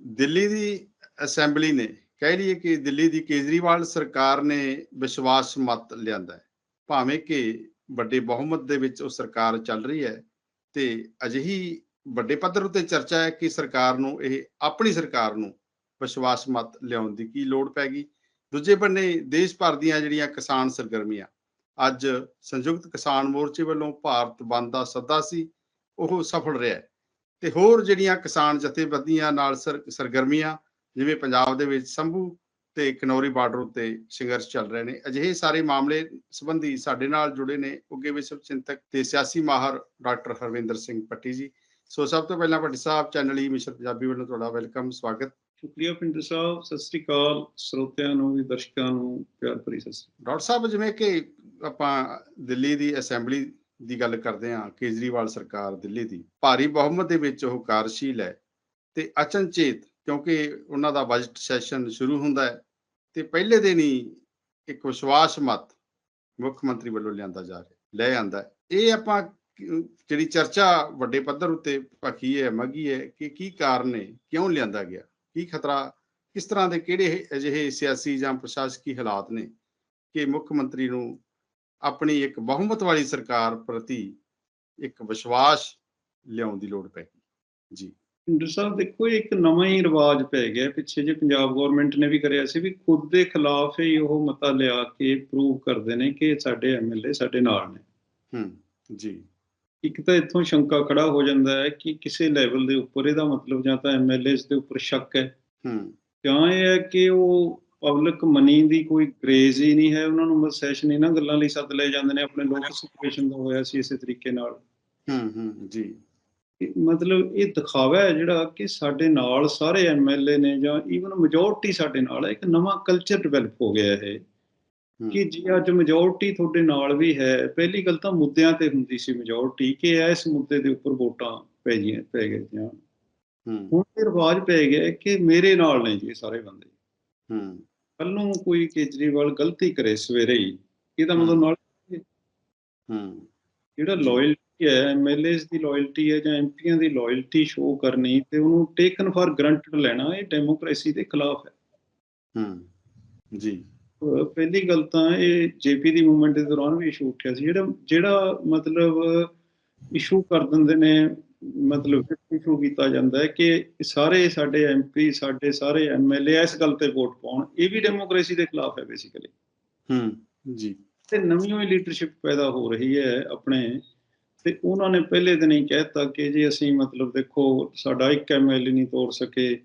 ਦਿੱਲੀ ਦੀ assembly ਨੇ ਕਹਿ ਲਈਏ ਕਿ ਦਿੱਲੀ ਦੀ ਕੇਜਰੀਵਾਲ ਸਰਕਾਰ ਨੇ ਵਿਸ਼ਵਾਸ ਮਤ ਲਿਆਂਦਾ ਹੈ। ਭਾਵੇਂ ਕਿ ਵੱਡੇ ਬਹੁਮਤ ਦੇ ਵਿੱਚ ਉਹ ਸਰਕਾਰ ਚੱਲ ਰਹੀ ਹੈ ਤੇ ਅਜਿਹੀ ਵੱਡੇ ਪੱਧਰ ਉੱਤੇ ਚਰਚਾ ਹੈ ਕਿ ਸਰਕਾਰ ਨੂੰ, ਇਹ ਆਪਣੀ ਸਰਕਾਰ ਨੂੰ ਵਿਸ਼ਵਾਸ ਮਤ ਲਿਆਉਣ ਦੀ ਕੀ ਲੋੜ ਪੈ ਗਈ। ਦੂਜੇ ਬੰਨੇ ਦੇਸ਼ ਭਰ ਦੀਆਂ ਜਿਹੜੀਆਂ ਕਿਸਾਨ ਸਰਗਰਮੀਆਂ, ਅੱਜ ਸੰਯੁਕਤ ਕਿਸਾਨ ਮੋਰਚੇ ਵੱਲੋਂ ਭਾਰਤ ਬੰਦ ਦਾ ਸੱਦਾ ਸੀ, ਉਹ ਸਫਲ ਰਿਹਾ ਤੇ ਹੋਰ ਜਿਹੜੀਆਂ ਕਿਸਾਨ ਜਥੇਬੰਦੀਆਂ ਨਾਲ ਸਰ- ਸਰਗਰਮੀਆਂ ਜਿਵੇਂ ਪੰਜਾਬ ਦੇ ਵਿੱਚ ਸੰਭੂ ਤੇ ਕਨੌਰੀ ਬਾਰਡਰ ਉੱਤੇ ਸੰਘਰਸ਼ ਚੱਲ ਰਹੇ ਨੇ ਅਜਿਹੇ ਸਾਰੇ ਮਾਮਲੇ ਸੰਬੰਧੀ ਸਾਡੇ ਨਾਲ ਜੁੜੇ ਨੇ ਉੱਗੇ ਵਿਸ਼ਵ ਚਿੰਤਕ ਤੇ ਸਿਆਸੀ ਮਾਹਰ ਡਾਕਟਰ ਹਰਵਿੰਦਰ ਸਿੰਘ ਪੱਟੀ ਜੀ। ਸੋ ਸਭ ਤੋਂ ਪਹਿਲਾਂ ਭੱਟੀ ਸਾਹਿਬ ਚੈਨਲ ਹੀ ਮਿਸ਼ਨ ਪੰਜਾਬੀ ਵੱਲੋਂ ਤੁਹਾਡਾ ਵੈਲਕਮ ਸਵਾਗਤ। ਸ਼ੁਕਰੀਆ ਪਿੰਡਰ ਸਾਹਿਬ ਸਤਿ ਸ੍ਰੀ ਅਕਾਲ ਸਰੋਤਿਆਂ ਨੂੰ ਵੀ ਦਰਸ਼ਕਾਂ ਨੂੰ ਪਿਆਰ ਭਰੀ ਸਤਿ ਸ੍ਰੀ ਡਾਕਟਰ ਸਾਹਿਬ ਜਿਵੇਂ ਕਿ ਆਪਾਂ ਦਿੱਲੀ ਦੀ ਅਸੈਂਬਲੀ ਦੀ ਗੱਲ ਕਰਦੇ ਹਾਂ, ਕੇਜਰੀਵਾਲ ਸਰਕਾਰ ਦਿੱਲੀ ਦੀ ਭਾਰੀ ਬਹੁਮਤ ਦੇ ਵਿੱਚ ਉਹ ਕਾਰਜਸ਼ੀਲ ਹੈ ਤੇ ਅਚਨਚੇਤ, ਕਿਉਂਕਿ ਉਹਨਾਂ ਦਾ ਬਜਟ ਸੈਸ਼ਨ ਸ਼ੁਰੂ ਹੁੰਦਾ ਹੈ, ਤੇ ਪਹਿਲੇ ਦਿਨ ਹੀ ਇੱਕ ਵਿਸ਼ਵਾਸ ਮਤ ਮੁੱਖ ਮੰਤਰੀ ਵੱਲੋਂ ਲਿਆਂਦਾ ਜਾ ਰਿਹਾ, ਲੈ ਆਂਦਾ ਹੈ। ਇਹ ਆਪਾਂ ਜਿਹੜੀ ਚਰਚਾ ਵੱਡੇ ਪੱਧਰ ਉੱਤੇ ਭਖੀ ਹੈ, ਮਗੀ ਹੈ ਕਿ ਕੀ ਕਾਰਨ ਨੇ, ਕਿਉਂ ਲਿਆਂਦਾ ਗਿਆ, ਕੀ ਖਤਰਾ, ਕਿਸ ਤਰ੍ਹਾਂ ਦੇ ਕਿਹੜੇ ਅਜਿਹੇ ਸਿਆਸੀ ਜਾਂ ਪ੍ਰਸ਼ਾਸਕੀ ਹਾਲਾਤ ਨੇ ਕਿ ਮੁੱਖ ਮੰਤਰੀ ਨੂੰ ਆਪਣੀ ਇੱਕ ਬਹੁਮਤ ਵਾਲੀ ਸਰਕਾਰ ਪ੍ਰਤੀ ਇੱਕ ਵਿਸ਼ਵਾਸ ਲਿਆਉਣ ਦੀ ਲੋੜ ਪੈ ਗਈ। ਜੀ। ਪਿੰਡਰ ਸਾਹਿਬ ਦੇਖੋ ਇੱਕ ਨਵਾਂ ਹੀ ਰਿਵਾਜ ਪੈ ਗਿਆ। ਪਿੱਛੇ ਜੇ ਪੰਜਾਬ ਗਵਰਨਮੈਂਟ ਨੇ ਵੀ ਕਰਿਆ ਸੀ ਵੀ ਖੁਦ ਦੇ ਖਿਲਾਫ ਹੀ ਉਹ ਮਤਾ ਲਿਆ ਕੇ ਪ੍ਰੂਵ ਕਰਦੇ ਨੇ ਕਿ ਸਾਡੇ ਐਮਐਲਏ ਸਾਡੇ ਨਾਲ ਨੇ। ਹੂੰ ਜੀ। ਇੱਕ ਤਾਂ ਇੱਥੋਂ ਸ਼ੰਕਾ ਖੜਾ ਹੋ ਜਾਂਦਾ ਹੈ ਕਿ ਕਿਸੇ ਲੈਵਲ ਦੇ ਉੱਪਰ ਇਹਦਾ ਮਤਲਬ ਜਾਂ ਤਾਂ ਐਮਐਲਏਸ ਦੇ ਉੱਪਰ ਸ਼ੱਕ ਹੈ। ਹੂੰ। ਜਾਂ ਇਹ ਹੈ ਕਿ ਉਹ ਪਬਲਿਕ ਮਨੀ ਦੀ ਕੋਈ ਕ੍ਰੇਜ਼ ਹੀ ਨਹੀਂ ਹੈ। ਉਹਨਾਂ ਨੂੰ ਬਸ ਸੈਸ਼ਨ ਇਹਨਾਂ ਗੱਲਾਂ ਲਈ ਸੱਦ ਲਏ ਜਾਂਦੇ ਨੇ ਆਪਣੇ ਲੋਕ ਸਿਚੁਏਸ਼ਨ ਦਾ ਹੋਇਆ ਸੀ ਇਸੇ ਤਰੀਕੇ ਨਾਲ। ਹੂੰ ਹੂੰ ਜੀ। ਮਤਲਬ ਇਹ ਦਿਖਾਵਾ ਹੈ ਜਿਹੜਾ ਕਿ ਸਾਡੇ ਨਾਲ ਸਾਰੇ ਐਮਐਲਏ ਨੇ ਜਾਂ ਈਵਨ ਮੈਜੋਰਟੀ ਸਾਡੇ ਨਾਲ ਹੈ। ਇੱਕ ਨਵਾਂ ਕਲਚਰ ਡਿਵੈਲਪ ਹੋ ਗਿਆ ਹੈ। ਕਿ ਜੀ ਅੱਜ ਮੈਜੋਰਟੀ ਤੁਹਾਡੇ ਨਾਲ ਵੀ ਹੈ ਪਹਿਲੀ ਗੱਲ ਤਾਂ ਮੁੱਦਿਆਂ ਤੇ ਹੁੰਦੀ ਸੀ ਮੈਜੋਰਟੀ ਕਿ ਇਸ ਮੁੱਦੇ ਦੇ ਉੱਪਰ ਵੋਟਾਂ ਪੈ ਗਈਆਂ ਪੈ ਗਈਆਂ। ਹੂੰ। ਹੁਣ ਇਹ ਰਿਵਾਜ ਪੈ ਗਿਆ ਕਿ ਮੇਰੇ ਨਾਲ ਨੇ ਜੀ ਸਾਰੇ ਬੰਦੇ। ਹੂੰ। ਕੱਲ ਨੂੰ ਕੋਈ ਕੇਜਰੀਵਾਲ ਗਲਤੀ ਕਰੇ ਸਵੇਰੇ ਹੀ ਇਹਦਾ ਮਤਲਬ ਨਾਲ ਹੂੰ ਜਿਹੜਾ ਲਾਇਲਟੀ ਹੈ ਐਮਐਲਏਸ ਦੀ ਲਾਇਲਟੀ ਹੈ ਜਾਂ ਐਮਪੀਆਂ ਦੀ ਲਾਇਲਟੀ ਸ਼ੋ ਕਰਨੀ ਤੇ ਉਹਨੂੰ ਟੇਕਨ ਫਾਰ ਗਰੰਟਡ ਲੈਣਾ ਇਹ ਡੈਮੋਕ੍ਰੇਸੀ ਦੇ ਖਿਲਾਫ ਹੈ। ਹੂੰ। ਜੀ। ਪਹਿਲੀ ਗੱਲ ਤਾਂ ਇਹ ਜੇਪੀ ਦੀ ਮੂਵਮੈਂਟ ਦੇ ਦੌਰਾਨ ਵੀ ਇਸ਼ੂ ਉੱਠਿਆ ਸੀ ਜਿਹੜਾ ਜਿਹੜਾ ਮਤਲਬ ਇਸ਼ੂ ਕਰ ਦਿੰਦੇ ਨੇ ਮਤਲਬ ਇਸ਼ੂ ਕੀਤਾ ਜਾਂਦਾ ਹੈ ਕਿ ਸਾਰੇ ਸਾਡੇ ਐਮਪੀ ਸਾਡੇ ਸਾਰੇ ਐਮਐਲਏ ਇਸ ਗੱਲ ਤੇ ਵੋਟ ਪਾਉਣ। ਇਹ ਵੀ ਡੈਮੋਕ੍ਰੇਸੀ ਦੇ ਖਿਲਾਫ ਹੈ ਬੇਸਿਕਲੀ ਹੂੰ ਜੀ। ਤੇ ਨਵੀਂ ਹੋਈ ਲੀਡਰਸ਼ਿਪ ਪੈਦਾ ਹੋ ਰਹੀ ਹੈ ਆਪਣੇ। ਤੇ ਉਹਨਾਂ ਨੇ ਪਹਿਲੇ ਦਿਨ ਹੀ ਕਹਿਤਾ ਕਿ ਜੀ ਅਸੀਂ ਮਤਲਬ ਦੇਖੋ ਸਾਡਾ ਇੱਕ ਐਮਐਲਏ ਨਹੀਂ ਤੋੜ ਸਕੇ।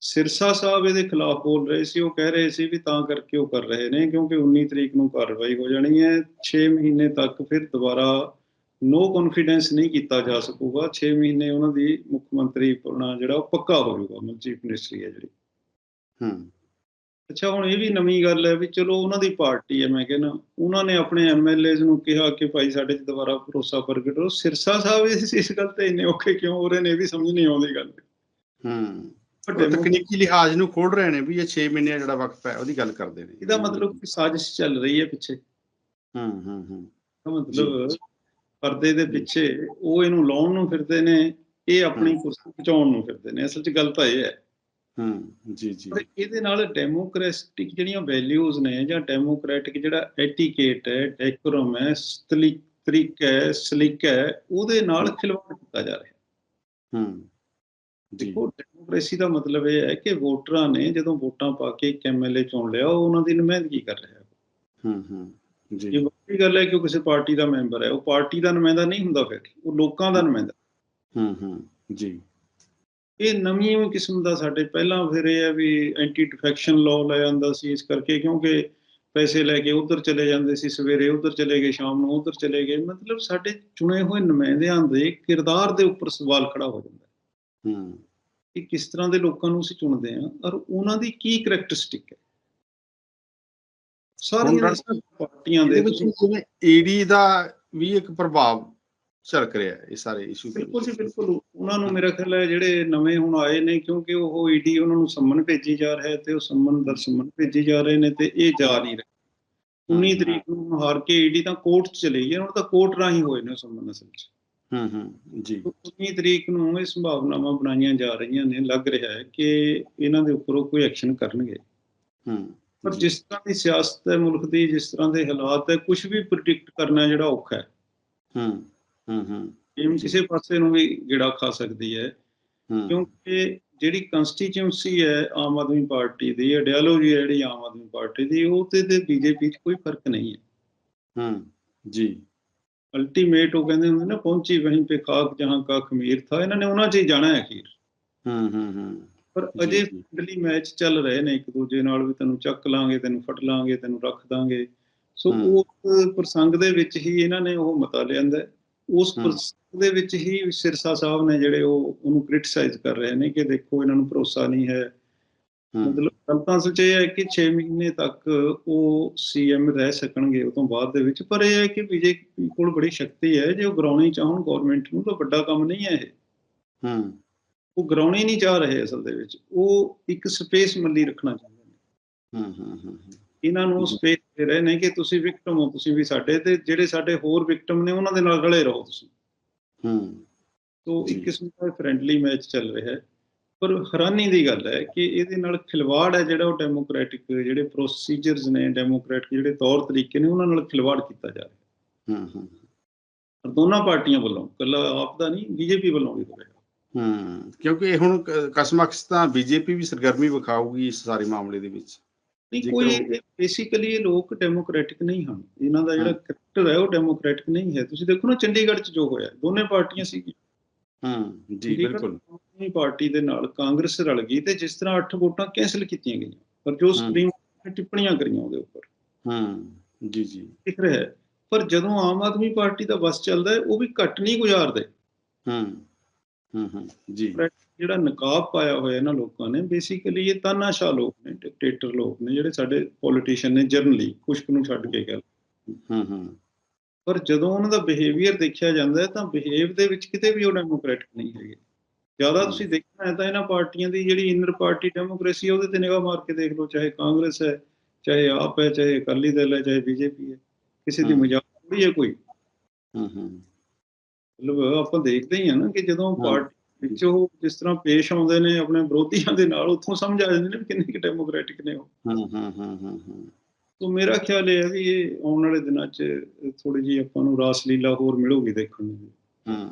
ਸਿਰਸਾ ਸਾਹਿਬ ਇਹਦੇ ਖਿਲਾਫ ਬੋਲ ਰਹੇ ਸੀ ਉਹ ਕਹਿ ਰਹੇ ਸੀ ਵੀ ਤਾਂ ਕਰਕੇ ਉਹ ਕਰ ਰਹੇ ਨੇ ਕਿਉਂਕਿ 19 ਤਰੀਕ ਨੂੰ ਕਾਰਵਾਈ ਹੋ ਜਾਣੀ ਹੈ। 6 ਮਹੀਨੇ ਤੱਕ ਫਿਰ ਦੁਬਾਰਾ ਨੋ ਕੌਨਫੀਡੈਂਸ ਨਹੀਂ ਕੀਤਾ ਜਾ ਸਕੂਗਾ। 6 ਮਹੀਨੇ ਉਹਨਾਂ ਦੀ ਮੁੱਖ ਮੰਤਰੀ ਪੜਨਾ ਜਿਹੜਾ ਉਹ ਪੱਕਾ ਹੋ ਜਾਊਗਾ ਮਤਲਬ ਚੀਫ ਮਿਨਿਸਟਰੀ ਹੈ ਜਿਹੜੀ। ਹੂੰ। ਅੱਛਾ ਹੁਣ ਇਹ ਵੀ ਨਵੀਂ ਗੱਲ ਹੈ ਵੀ ਚਲੋ ਉਹਨਾਂ ਦੀ ਪਾਰਟੀ ਹੈ ਮੈਂ ਕਹਿੰਦਾ ਉਹਨਾਂ ਨੇ ਆਪਣੇ ਐਮਐਲਏਜ਼ ਨੂੰ ਕਿਹਾ ਕਿ ਭਾਈ ਸਾਡੇ 'ਚ ਦੁਬਾਰਾ ਭਰੋਸਾ ਪ੍ਰਗਟ ਸਿਰਸਾ ਸਾਹਿਬ ਇਸ ਇਸ ਗੱਲ ਤੇ ਇੰਨੇ ਔਖੇ ਕਿਉਂ ਹੋ ਰਹੇ ਨੇ ਇਹ ਵੀ ਸਮਝ ਨਹੀਂ ਆਉਂਦੀ ਗੱਲ। ਹੂੰ। ਪਰ ਤਕਨੀਕੀ ਲਿਹਾਜ਼ ਨੂੰ ਖੋਲ ਰਹੇ ਨੇ ਵੀ ਇਹ 6 ਮਹੀਨੇ ਜਿਹੜਾ ਵਕਤ ਹੈ ਉਹਦੀ ਗੱਲ ਕਰਦੇ ਨੇ। ਇਹਦਾ ਮਤਲਬ ਕਿ ਸਾਜ਼ਿਸ਼ ਚੱਲ ਰਹੀ ਹੈ ਪਿੱਛੇ। ਹੂੰ ਹੂੰ ਹੂੰ। ਮਤਲਬ ਪਰਦੇ ਦੇ ਪਿੱਛੇ ਉਹ ਇਹਨੂੰ ਲਾਉਣ ਨੂੰ ਫਿਰਦੇ ਨੇ ਇਹ ਆਪਣੀ। ਕੁਰਸੀ ਬਚਾਉਣ ਨੂੰ ਫਿਰਦੇ ਨੇ। ਅਸਲ 'ਚ ਗੱਲ ਤਾਂ ਇਹ ਹੈ। ਹੂੰ ਜੀ ਜੀ। ਇਹਦੇ ਨਾਲ ਡੈਮੋਕ੍ਰੈਟਿਕ ਜਿਹੜੀਆਂ ਵੈਲਿਊਜ਼ ਨੇ ਜਾਂ ਡੈਮੋਕ੍ਰੈਟਿਕ ਜਿਹੜਾ ਐਟੀਕੇਟ ਹੈ ਡੈਕੋਰਮ ਹੈ ਸਤਲੀ ਤਰੀਕਾ ਹੈ ਸਲੀਕਾ ਹੈ ਉਹਦੇ ਨਾਲ ਖਿਲਵਾੜ ਕੀਤਾ ਜਾ ਰਿਹਾ। ਹੂੰ ਦੇਖੋ ਡੈਮੋਕ੍ਰੇਸੀ ਦਾ ਮਤਲਬ ਇਹ ਹੈ ਕਿ ਵੋਟਰਾਂ ਨੇ ਜਦੋਂ ਵੋਟਾਂ ਪਾ ਕੇ ਇੱਕ ਐਮਐਲਏ ਚੁਣ ਲਿਆ ਉਹ ਉਹਨਾਂ ਦੀ ਨੁਮਾਇੰਦਗੀ ਕਰ ਰਿਹਾ। ਹੂੰ ਹੂੰ। ਜੀ। ਇਹ ਵੱਡੀ ਗੱਲ ਹੈ ਕਿ ਉਹ ਕਿਸੇ ਪਾਰਟੀ ਦਾ ਮੈਂਬਰ ਹੈ। ਉਹ ਪਾਰਟੀ ਦਾ ਨੁਮਾਇੰਦਾ ਨਹੀਂ ਹੁੰਦਾ ਫਿਰ। ਉਹ ਲੋਕਾਂ ਦਾ ਨੁਮਾਇੰਦਾ। ਹੂੰ ਹੂੰ ਜੀ। ਇਹ ਨਵੀਂ ਕਿਸਮ ਦਾ ਸਾਡੇ ਪਹਿਲਾਂ ਫਿਰ ਇਹ ਹੈ ਵੀ ਐਂਟੀ ਡਿਫੈਕਸ਼ਨ ਲਾਅ ਲੈ ਜਾਂਦਾ ਸੀ। ਇਸ ਕਰਕੇ ਕਿਉਂਕਿ ਪੈਸੇ ਲੈ ਕੇ ਉਧਰ ਚਲੇ ਜਾਂਦੇ ਸੀ ਸਵੇਰੇ ਉਧਰ ਚਲੇ ਗਏ ਸ਼ਾਮ ਨੂੰ ਉਧਰ ਚਲੇ ਗਏ। ਮਤਲਬ ਸਾਡੇ ਚੁਣੇ ਹੋਏ ਨੁਮਾਇੰਦਿਆਂ ਦੇ ਕਿਰਦਾਰ ਦੇ ਉੱਪਰ ਸਵਾਲ ਖੜਾ ਹੋ ਜਾਂਦਾ ਹੈ। ਹੂੰ। ਕਿ ਕਿਸ ਤਰ੍ਹਾਂ ਦੇ ਲੋਕਾਂ ਨੂੰ ਅਸੀਂ ਚੁਣਦੇ ਹਾਂ। ਔਰ ਉਹਨਾਂ ਦੀ ਕੀ ਕਰੈਕਟਰਿਸਟਿਕ ਹੈ? ਸਾਰੀਆਂ ਪਾਰਟੀਆਂ ਦੇ ਵਿੱਚ ਜਿਵੇਂ ਈਡੀ ਦਾ ਵੀ ਇੱਕ ਪ੍ਰਭਾਵ ਝਲਕ ਰਿਹਾ ਇਹ ਸਾਰੇ ਇਸ਼ੂ ਬਿਲਕੁਲ ਜੀ ਵਿੱਚ। ਬਿਲਕੁਲ। ਉਹਨਾਂ ਨੂੰ ਮੇਰਾ ਖਿਆਲ ਹੈ ਜਿਹੜੇ ਨਵੇਂ ਹੁਣ ਆਏ ਨੇ ਕਿਉਂਕਿ ਉਹ ਈਡੀ ਉਹਨਾਂ ਨੂੰ ਸੰਮਨ ਭੇਜੀ ਜਾ ਰਿਹਾ ਹੈ ਤੇ ਉਹ ਸੰਮਨ ਦਰ ਸੰਮਨ ਭੇਜੀ ਜਾ ਰਹੇ ਨੇ ਤੇ ਇਹ ਜਾ ਨਹੀਂ ਰਹੇ। 19 ਤਰੀਕ ਨੂੰ ਹਾਰ ਕੇ ਈਡੀ ਤਾਂ ਕੋਰਟ 'ਚ ਚਲੇ ਗਈ ਉਹਨਾਂ ਤਾਂ ਕੋਰਟ ਰਾਹੀਂ ਹੋਏ ਨੇ ਸੰਮਨ ਅਸਲ 'ਚ। ਹੂੰ ਹੂੰ ਜੀ। 19 ਤਰੀਕ ਨੂੰ ਇਹ ਸੰਭਾਵਨਾਵਾਂ ਬਣਾਈਆਂ ਜਾ ਰਹੀਆਂ ਨੇ ਲੱਗ ਰਿਹਾ ਹੈ ਕਿ ਇਹਨਾਂ ਦੇ ਉੱਪਰ ਕੋਈ ਐਕਸ਼ਨ ਕਰਨਗੇ। ਹੂੰ। ਪਰ। ਜਿਸ ਤਰ੍ਹਾਂ ਦੀ ਸਿਆਸਤ ਹੈ ਮੁਲਕ ਦੀ ਜਿਸ ਤਰ੍ਹਾਂ ਦੇ ਹਾਲਾਤ ਹੈ ਕੁਝ ਵੀ ਪ੍ਰੈਡਿਕਟ ਕਰਨਾ ਜਿਹੜਾ ਔਖਾ ਹੈ। ਹੂੰ ਹੂੰ ਹੂੰ। ਜੀ। ਕਿਸੇ ਪਾਸੇ ਨੂੰ ਵੀ ਗਿੜਾ ਖਾ ਸਕਦੀ ਹੈ। ਕਿਉਂਕਿ ਜਿਹੜੀ ਕੰਸਟੀਚੁਐਂਸੀ ਹੈ ਆਮ ਆਦਮੀ ਪਾਰਟੀ ਦੀ ਆਈਡੀਓਲੋਜੀ ਹੈ ਜਿਹੜੀ ਆਮ ਆਦਮੀ ਪਾਰਟੀ ਦੀ ਉਹ ਤੇ ਤੇ ਬੀਜੇਪੀ 'ਚ ਕੋਈ ਫ਼ਰਕ ਨਹੀਂ ਹੈ। ਹੂੰ ਜੀ। ਅਲਟੀਮੇਟ ਉਹ ਕਹਿੰਦੇ ਹੁੰਦੇ ਨਾ ਪਹੁੰਚੀ ਵਹੀਂ ਪੇ ਖਾਕ ਜਹਾਂ ਕਾ ਖਮੀਰ ਥਾ ਇਹਨਾਂ ਨੇ ਉਹਨਾਂ 'ਚ ਹੀ ਜਾਣਾ ਹੈ ਅਖੀਰ। ਹੂੰ ਹੂੰ ਹੂੰ। ਪਰ ਅਜੇ। ਫ੍ਰੈਂਡਲੀ ਮੈਚ ਚੱਲ ਰਹੇ ਨੇ ਇੱਕ ਦੂਜੇ ਨਾਲ ਵੀ ਤੈਨੂੰ ਚੱਕ ਲਾਂਗੇ ਤੈਨੂੰ ਫੜ ਲਾਂਗੇ ਤੈਨੂੰ ਰੱਖ ਦਾਂਗੇ ਸੋ। ਉਸ ਪ੍ਰਸੰਗ ਦੇ ਵਿੱਚ ਹੀ ਇਹਨਾਂ ਨੇ ਉਹ ਮਤਾ ਲਿਆਂਦਾ। ਉਸ। ਪ੍ਰਸੰਗ ਦੇ ਵਿੱਚ ਹੀ ਸਿਰਸਾ ਸਾਹਿਬ ਨੇ ਜਿਹੜੇ ਉਹ ਉਹਨੂੰ ਕ੍ਰਿਟਿਸਾਈਜ਼ ਕਰ ਰਹੇ ਨੇ ਕਿ ਦੇਖੋ ਇਹਨਾਂ ਨੂੰ ਭਰੋਸਾ ਨਹੀਂ ਹੈ ਮਤਲਬ ਗੱਲ ਤਾਂ ਸੱਚ ਇਹ ਹੈ ਕਿ 6 ਮਹੀਨੇ ਤੱਕ ਉਹ ਸੀਐਮ ਰਹਿ ਸਕਣਗੇ ਉਹ ਤੋਂ ਬਾਅਦ ਦੇ ਵਿੱਚ ਪਰ ਇਹ ਹੈ ਕਿ ਬੀਜੇਪੀ ਕੋਲ ਬੜੀ ਸ਼ਕਤੀ ਹੈ ਜੇ ਉਹ ਗਰਾਉਣੀ ਚਾਹਣ ਗਵਰਨਮੈਂਟ ਨੂੰ ਤਾਂ ਵੱਡਾ ਕੰਮ ਨਹੀਂ ਹੈ ਇਹ ਹੂੰ ਉਹ ਗਰਾਉਣੀ ਨਹੀਂ ਚਾਹ ਰਹੇ ਅਸਲ ਦੇ ਵਿੱਚ ਉਹ ਇੱਕ ਸਪੇਸ ਮੱਲੀ ਰੱਖਣਾ ਚਾਹੁੰਦੇ ਨੇ। ਹੂੰ ਹੂੰ ਹੂੰ ਇਹਨਾਂ ਨੂੰ। ਸਪੇਸ ਦੇ ਰਹੇ ਨੇ ਕਿ ਤੁਸੀਂ ਵਿਕਟਮ ਹੋ ਤੁਸੀਂ ਵੀ ਸਾਡੇ ਤੇ ਜਿਹੜੇ ਸਾਡੇ ਹੋਰ ਵਿਕਟਮ ਨੇ ਉਹਨਾਂ ਦੇ ਨਾਲ ਰਲੇ ਰਹੋ ਤੁਸੀਂ। ਹੂੰ। ਤੋਂ। ਇੱਕ ਕਿਸਮ ਦਾ ਫ੍ਰੈਂਡਲੀ ਮੈਚ ਚੱਲ ਰਿਹਾ ਹੈ। ਪਰ ਹੈਰਾਨੀ ਦੀ ਗੱਲ ਹੈ ਕਿ ਇਹਦੇ ਨਾਲ ਖਿਲਵਾੜ ਹੈ ਜਿਹੜਾ ਉਹ ਡੈਮੋਕ੍ਰੈਟਿਕ ਜਿਹੜੇ ਪ੍ਰੋਸੀਜਰਸ ਨੇ ਡੈਮੋਕ੍ਰੈਟਿਕ ਜਿਹੜੇ ਤੌਰ ਤਰੀਕੇ ਨੇ ਉਹਨਾਂ ਨਾਲ ਖਿਲਵਾੜ ਕੀਤਾ ਜਾ ਰਿਹਾ ਹੂੰ। ਹੂੰ ਹੈ। ਦੋਨਾਂ ਪਾਰਟੀਆਂ ਵੱਲੋਂ ਕੱਲਾ ਆਪ ਦਾ ਨਹੀਂ ਬੀਜੇਪੀ ਵੱਲੋਂ ਵੀ ਹੋ ਰਿਹਾ। ਹੂੰ ਕਿਉਂਕਿ ਹੁਣ ਕਸਮਕਸ ਤਾਂ ਬੀਜੇਪੀ ਵੀ ਸਰਗਰਮੀ ਵਿਖਾਊਗੀ ਇਸ ਸਾਰੇ ਮਾਮਲੇ ਦੇ ਵਿੱਚ। ਨਹੀਂ ਕੋਈ ਬੇਸਿਕਲੀ ਇਹ ਲੋਕ ਡੈਮੋਕ੍ਰੈਟਿਕ ਨਹੀਂ ਹਨ। ਇਹਨਾਂ ਦਾ ਜਿਹੜਾ। ਕਰੈਕਟਰ ਹੈ ਉਹ ਡੈਮੋਕ੍ਰੈਟਿਕ ਨਹੀਂ ਹੈ। ਤੁਸੀਂ ਦੇਖੋ ਨਾ ਚੰਡੀਗੜ੍ਹ 'ਚ ਜੋ ਹੋਇਆ ਦੋਨੇ ਪਾਰਟੀਆਂ ਸੀ ਹੂੰ ਜੀ ਬਿਲਕੁਲ। ਆਪਣੀ ਪਾਰਟੀ ਦੇ ਨਾਲ ਕਾਂਗਰਸ ਰਲ ਗਈ ਤੇ ਜਿਸ ਤਰ੍ਹਾਂ 8 ਵੋਟਾਂ ਕੈਂਸਲ ਕੀਤੀਆਂ ਗਈਆਂ ਪਰ ਜੋ ਸੁਪਰੀਮ ਕੋਰਟ ਨੇ ਟਿੱਪਣੀਆਂ ਕਰੀਆਂ ਉਹਦੇ ਉੱਪਰ। ਹੂੰ ਜੀ ਜੀ। ਦਿਖ ਰਿਹਾ ਪਰ ਜਦੋਂ ਆਮ ਆਦਮੀ ਪਾਰਟੀ ਦਾ ਬਸ ਚੱਲਦਾ ਹੈ ਉਹ ਵੀ ਘੱਟ ਨਹੀਂ ਗੁਜ਼ਾਰਦੇ। ਹੂੰ। ਹੂੰ ਹੂੰ ਜੀ। ਜਿਹੜਾ ਨਕਾਬ ਪਾਇਆ ਹੋਇਆ ਇਹਨਾਂ ਲੋਕਾਂ ਨੇ ਬੇਸਿਕਲੀ ਇਹ ਤਾਨਾਸ਼ਾਹ ਲੋਕ ਨੇ ਡਿਕਟੇਟਰ ਲੋਕ ਨੇ ਜਿਹੜੇ ਸਾਡੇ ਪੋਲੀਟੀਸ਼ੀਅਨ ਨੇ ਜਰਨਲੀ ਖੁਸ਼ਕ ਨੂੰ ਛੱਡ ਕੇ ਗੱਲ। ਹੂੰ ਹੂੰ। ਪਰ ਜਦੋਂ ਉਹਨਾਂ ਦਾ ਬਿਹੇਵੀਅਰ ਦੇਖਿਆ ਜਾਂਦਾ ਹੈ ਤਾਂ ਬਿਹੇਵ ਦੇ ਵਿੱਚ ਕਿਤੇ ਵੀ ਉਹ ਡੈਮੋਕ੍ਰੈਟਿਕ ਨਹੀਂ ਹੈਗੇ। ਜ਼ਿਆਦਾ। ਤੁਸੀਂ ਦੇਖਣਾ ਹੈ ਤਾਂ ਇਹਨਾਂ ਪਾਰਟੀਆਂ ਦੀ ਜਿਹੜੀ ਇਨਰ ਪਾਰਟੀ ਡੈਮੋਕ੍ਰੇਸੀ ਉਹਦੇ ਤੇ ਨਿਗਾਹ ਮਾਰ ਕੇ ਦੇਖ ਲਓ ਚਾਹੇ ਕਾਂਗਰਸ ਹੈ ਚਾਹੇ ਆਪ ਹੈ ਚਾਹੇ ਅਕਾਲੀ ਦਲ ਹੈ ਚਾਹੇ ਬੀਜੇਪੀ ਹੈ। ਕਿਸੇ ਦੀ। ਮਜ਼ਾਕ ਥੋੜੀ ਹੈ ਕੋਈ। ਹੂੰ ਹੂੰ। ਮਤਲਬ ਆਪਾਂ ਦੇਖਦੇ ਹੀ ਆ ਨਾ ਕਿ ਜਦੋਂ। ਪਾਰਟੀ ਵਿੱਚ ਉਹ ਜਿਸ ਤਰ੍ਹਾਂ ਪੇਸ਼ ਆਉਂਦੇ ਨੇ ਆਪਣੇ ਵਿਰੋਧੀਆਂ ਦੇ ਨਾਲ ਉੱਥੋਂ ਸਮਝ ਆ ਜਾਂਦੇ ਨੇ ਕਿੰਨੇ ਕਿ ਡੈਮੋਕ੍ਰੈਟਿਕ ਨੇ ਉਹ। ਹੂੰ ਹੂੰ ਹੂੰ ਹੂੰ ਹੂੰ। ਤੋਂ ਮੇਰਾ ਖਿਆਲ ਇਹ ਹੈ ਵੀ ਇਹ ਆਉਣ ਵਾਲੇ ਦਿਨਾਂ 'ਚ ਥੋੜੀ ਜਿਹੀ ਆਪਾਂ ਨੂੰ ਰਾਸ ਲੀਲਾ ਹੋਰ ਮਿਲੂਗੀ ਦੇਖਣ ਨੂੰ। ਹੂੰ।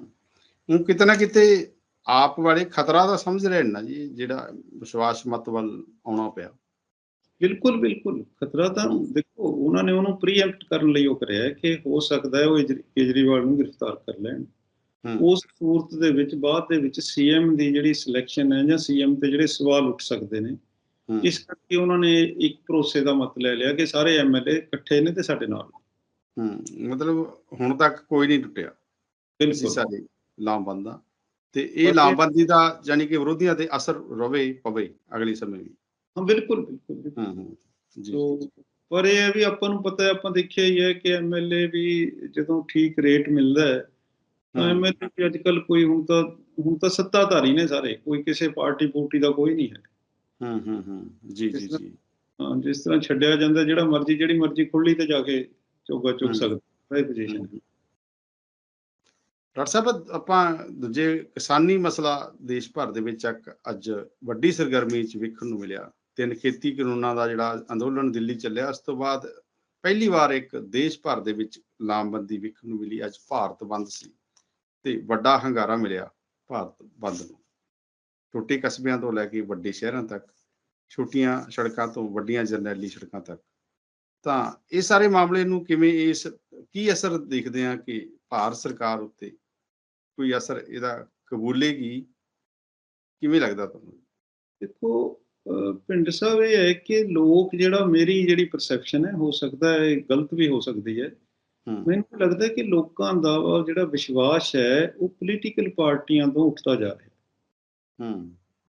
ਉਹ ਕਿਤੇ ਨਾ ਕਿਤੇ ਆਪ ਵਾਲੇ ਖਤਰਾ ਦਾ ਸਮਝ ਰਹੇ ਨੇ ਜੀ ਜਿਹੜਾ ਵਿਸ਼ਵਾਸ ਮਤ ਵੱਲ ਆਉਣਾ ਪਿਆ। ਬਿਲਕੁਲ ਬਿਲਕੁਲ। ਖਤਰਾ ਤਾਂ। ਦੇਖੋ ਉਹਨਾਂ ਨੇ ਉਹਨੂੰ ਪ੍ਰੀਐਮਪਟ ਕਰਨ ਲਈ ਉਹ ਕਰਿਆ ਕਿ ਹੋ ਸਕਦਾ ਹੈ ਉਹ ਕੇਜਰੀ- ਕੇਜਰੀਵਾਲ ਨੂੰ ਗ੍ਰਿਫਤਾਰ ਕਰ ਲੈਣ। ਉਸ ਸੂਰਤ ਦੇ ਵਿੱਚ ਬਾਅਦ ਦੇ ਵਿੱਚ ਸੀਐਮ ਦੀ ਜਿਹੜੀ ਸਿਲੈਕਸ਼ਨ ਹੈ ਜਾਂ ਸੀਐਮ ਤੇ ਜਿਹੜੇ ਸਵਾਲ ਉੱਠ ਸਕਦੇ ਨੇ ਇਸ ਕਰਕੇ ਉਹਨਾਂ ਨੇ ਇੱਕ ਭਰੋਸੇ ਦਾ ਮਤ ਲੈ ਲਿਆ ਕਿ ਸਾਰੇ ਐਮਐਲਏ ਇਕੱਠੇ ਨੇ ਤੇ ਸਾਡੇ ਨਾਲ ਹੂੰ ਮਤਲਬ ਹੁਣ ਤੱਕ ਕੋਈ ਨਹੀਂ ਟੁੱਟਿਆ। ਬਿਲਕੁਲ। ਸਾਰੇ ਲਾਮਬੰਦ ਤੇ ਇਹ ਲਾਮਬੰਦੀ ਦਾ ਯਾਨੀ ਕਿ ਵਿਰੋਧੀਆਂ ਤੇ ਅਸਰ ਰਵੇ ਪਵੇ ਅਗਲੇ ਸਮੇਂ ਵੀ। ਹਾਂ ਬਿਲਕੁਲ ਬਿਲਕੁਲ। ਹੂੰ ਹੂੰ। ਜੀ। ਪਰ ਇਹ ਵੀ ਆਪਾਂ ਨੂੰ ਪਤਾ ਹੈ ਆਪਾਂ ਦੇਖਿਆ ਹੀ ਹੈ ਕਿ ਐਮਐਲਏ ਵੀ ਜਦੋਂ ਠੀਕ ਰੇਟ ਮਿਲਦਾ ਹੈ ਤਾਂ ਹੂੰ, ਐਮਐਲਏ ਵੀ ਅੱਜ ਕੱਲ ਕੋਈ ਹੁਣ ਤਾਂ ਹੁਣ ਤਾਂ ਸੱਤਾਧਾਰੀ ਨੇ ਸਾਰੇ ਕੋਈ ਕਿਸੇ ਪਾਰਟੀ ਪੂਰਟੀ ਦਾ ਕੋਈ ਨਹੀਂ ਹੈ। ਹੂੰ ਹੂੰ ਹੂੰ ਜੀ ਜੀ ਜੀ। ਜਿਸ ਤਰ੍ਹਾਂ ਛੱਡਿਆ ਜਾਂਦਾ ਜਿਹੜਾ ਮਰਜ਼ੀ ਜਿਹੜੀ ਮਰਜ਼ੀ ਖੁੱਲੀ ਤੇ ਜਾ ਕੇ ਚੋਗਾ ਚੁੱਕ। ਸਕਦਾ ਹੈ। ਪੋਜੀਸ਼ਨ। ਡਾਕਟਰ ਸਾਹਿਬ ਆਪਾਂ ਦੂਜੇ ਕਿਸਾਨੀ ਮਸਲਾ ਦੇਸ਼ ਭਰ ਦੇ ਵਿੱਚ ਇੱਕ ਅੱਜ ਵੱਡੀ ਸਰਗਰਮੀ ਚ ਵੇਖਣ ਨੂੰ ਮਿਲਿਆ। ਤਿੰਨ ਖੇਤੀ ਕਾਨੂੰਨਾਂ ਦਾ ਜਿਹੜਾ ਅੰਦੋਲਨ ਦਿੱਲੀ ਚੱਲਿਆ ਉਸ ਤੋਂ ਬਾਅਦ ਪਹਿਲੀ ਵਾਰ ਇੱਕ ਦੇਸ਼ ਭਰ ਦੇ ਵਿੱਚ ਲਾਮਬੰਦੀ ਵੇਖਣ ਨੂੰ ਮਿਲੀ ਅੱਜ ਭਾਰਤ ਬੰਦ ਸੀ। ਤੇ ਵੱਡਾ ਹੰਗਾਰਾ ਮਿਲਿਆ ਭਾਰਤ ਬੰਦ ਨੂੰ। ਛੋਟੇ ਕਸਬਿਆਂ ਤੋਂ ਲੈ ਕੇ ਵੱਡੇ ਸ਼ਹਿਰਾਂ ਤੱਕ, ਛੋਟੀਆਂ ਸੜਕਾਂ ਤੋਂ ਵੱਡੀਆਂ ਜਰਨੈਲੀ ਸੜਕਾਂ ਤੱਕ। ਤਾਂ ਇਹ ਸਾਰੇ ਮਾਮਲੇ ਨੂੰ ਕਿਵੇਂ ਇਸ, ਕੀ ਅਸਰ ਦੇਖਦੇ ਆ ਕਿ ਭਾਰਤ ਸਰਕਾਰ ਉੱਤੇ ਕੋਈ ਅਸਰ ਇਹਦਾ ਕਬੂਲੇਗੀ? ਕਿਵੇਂ ਲੱਗਦਾ ਤੁਹਾਨੂੰ? ਦੇਖੋ ਪਿੰਡ ਸਾਹਿਬ ਇਹ ਹੈ ਕਿ ਲੋਕ ਜਿਹੜਾ ਮੇਰੀ ਜਿਹੜੀ ਪਰਸੈਪਸ਼ਨ ਹੈ, ਹੋ ਸਕਦਾ ਹੈ ਇਹ ਗਲਤ ਵੀ ਹੋ ਸਕਦੀ ਹੈ। ਮੈਨੂੰ ਲੱਗਦਾ ਕਿ ਲੋਕਾਂ ਦਾ ਜਿਹੜਾ ਵਿਸ਼ਵਾਸ ਹੈ ਉਹ ਪੋਲੀਟੀਕਲ ਪਾਰਟੀਆਂ ਤੋਂ ਉੱਠਦਾ ਜਾ ਰਿਹਾ। ਹੂੰ।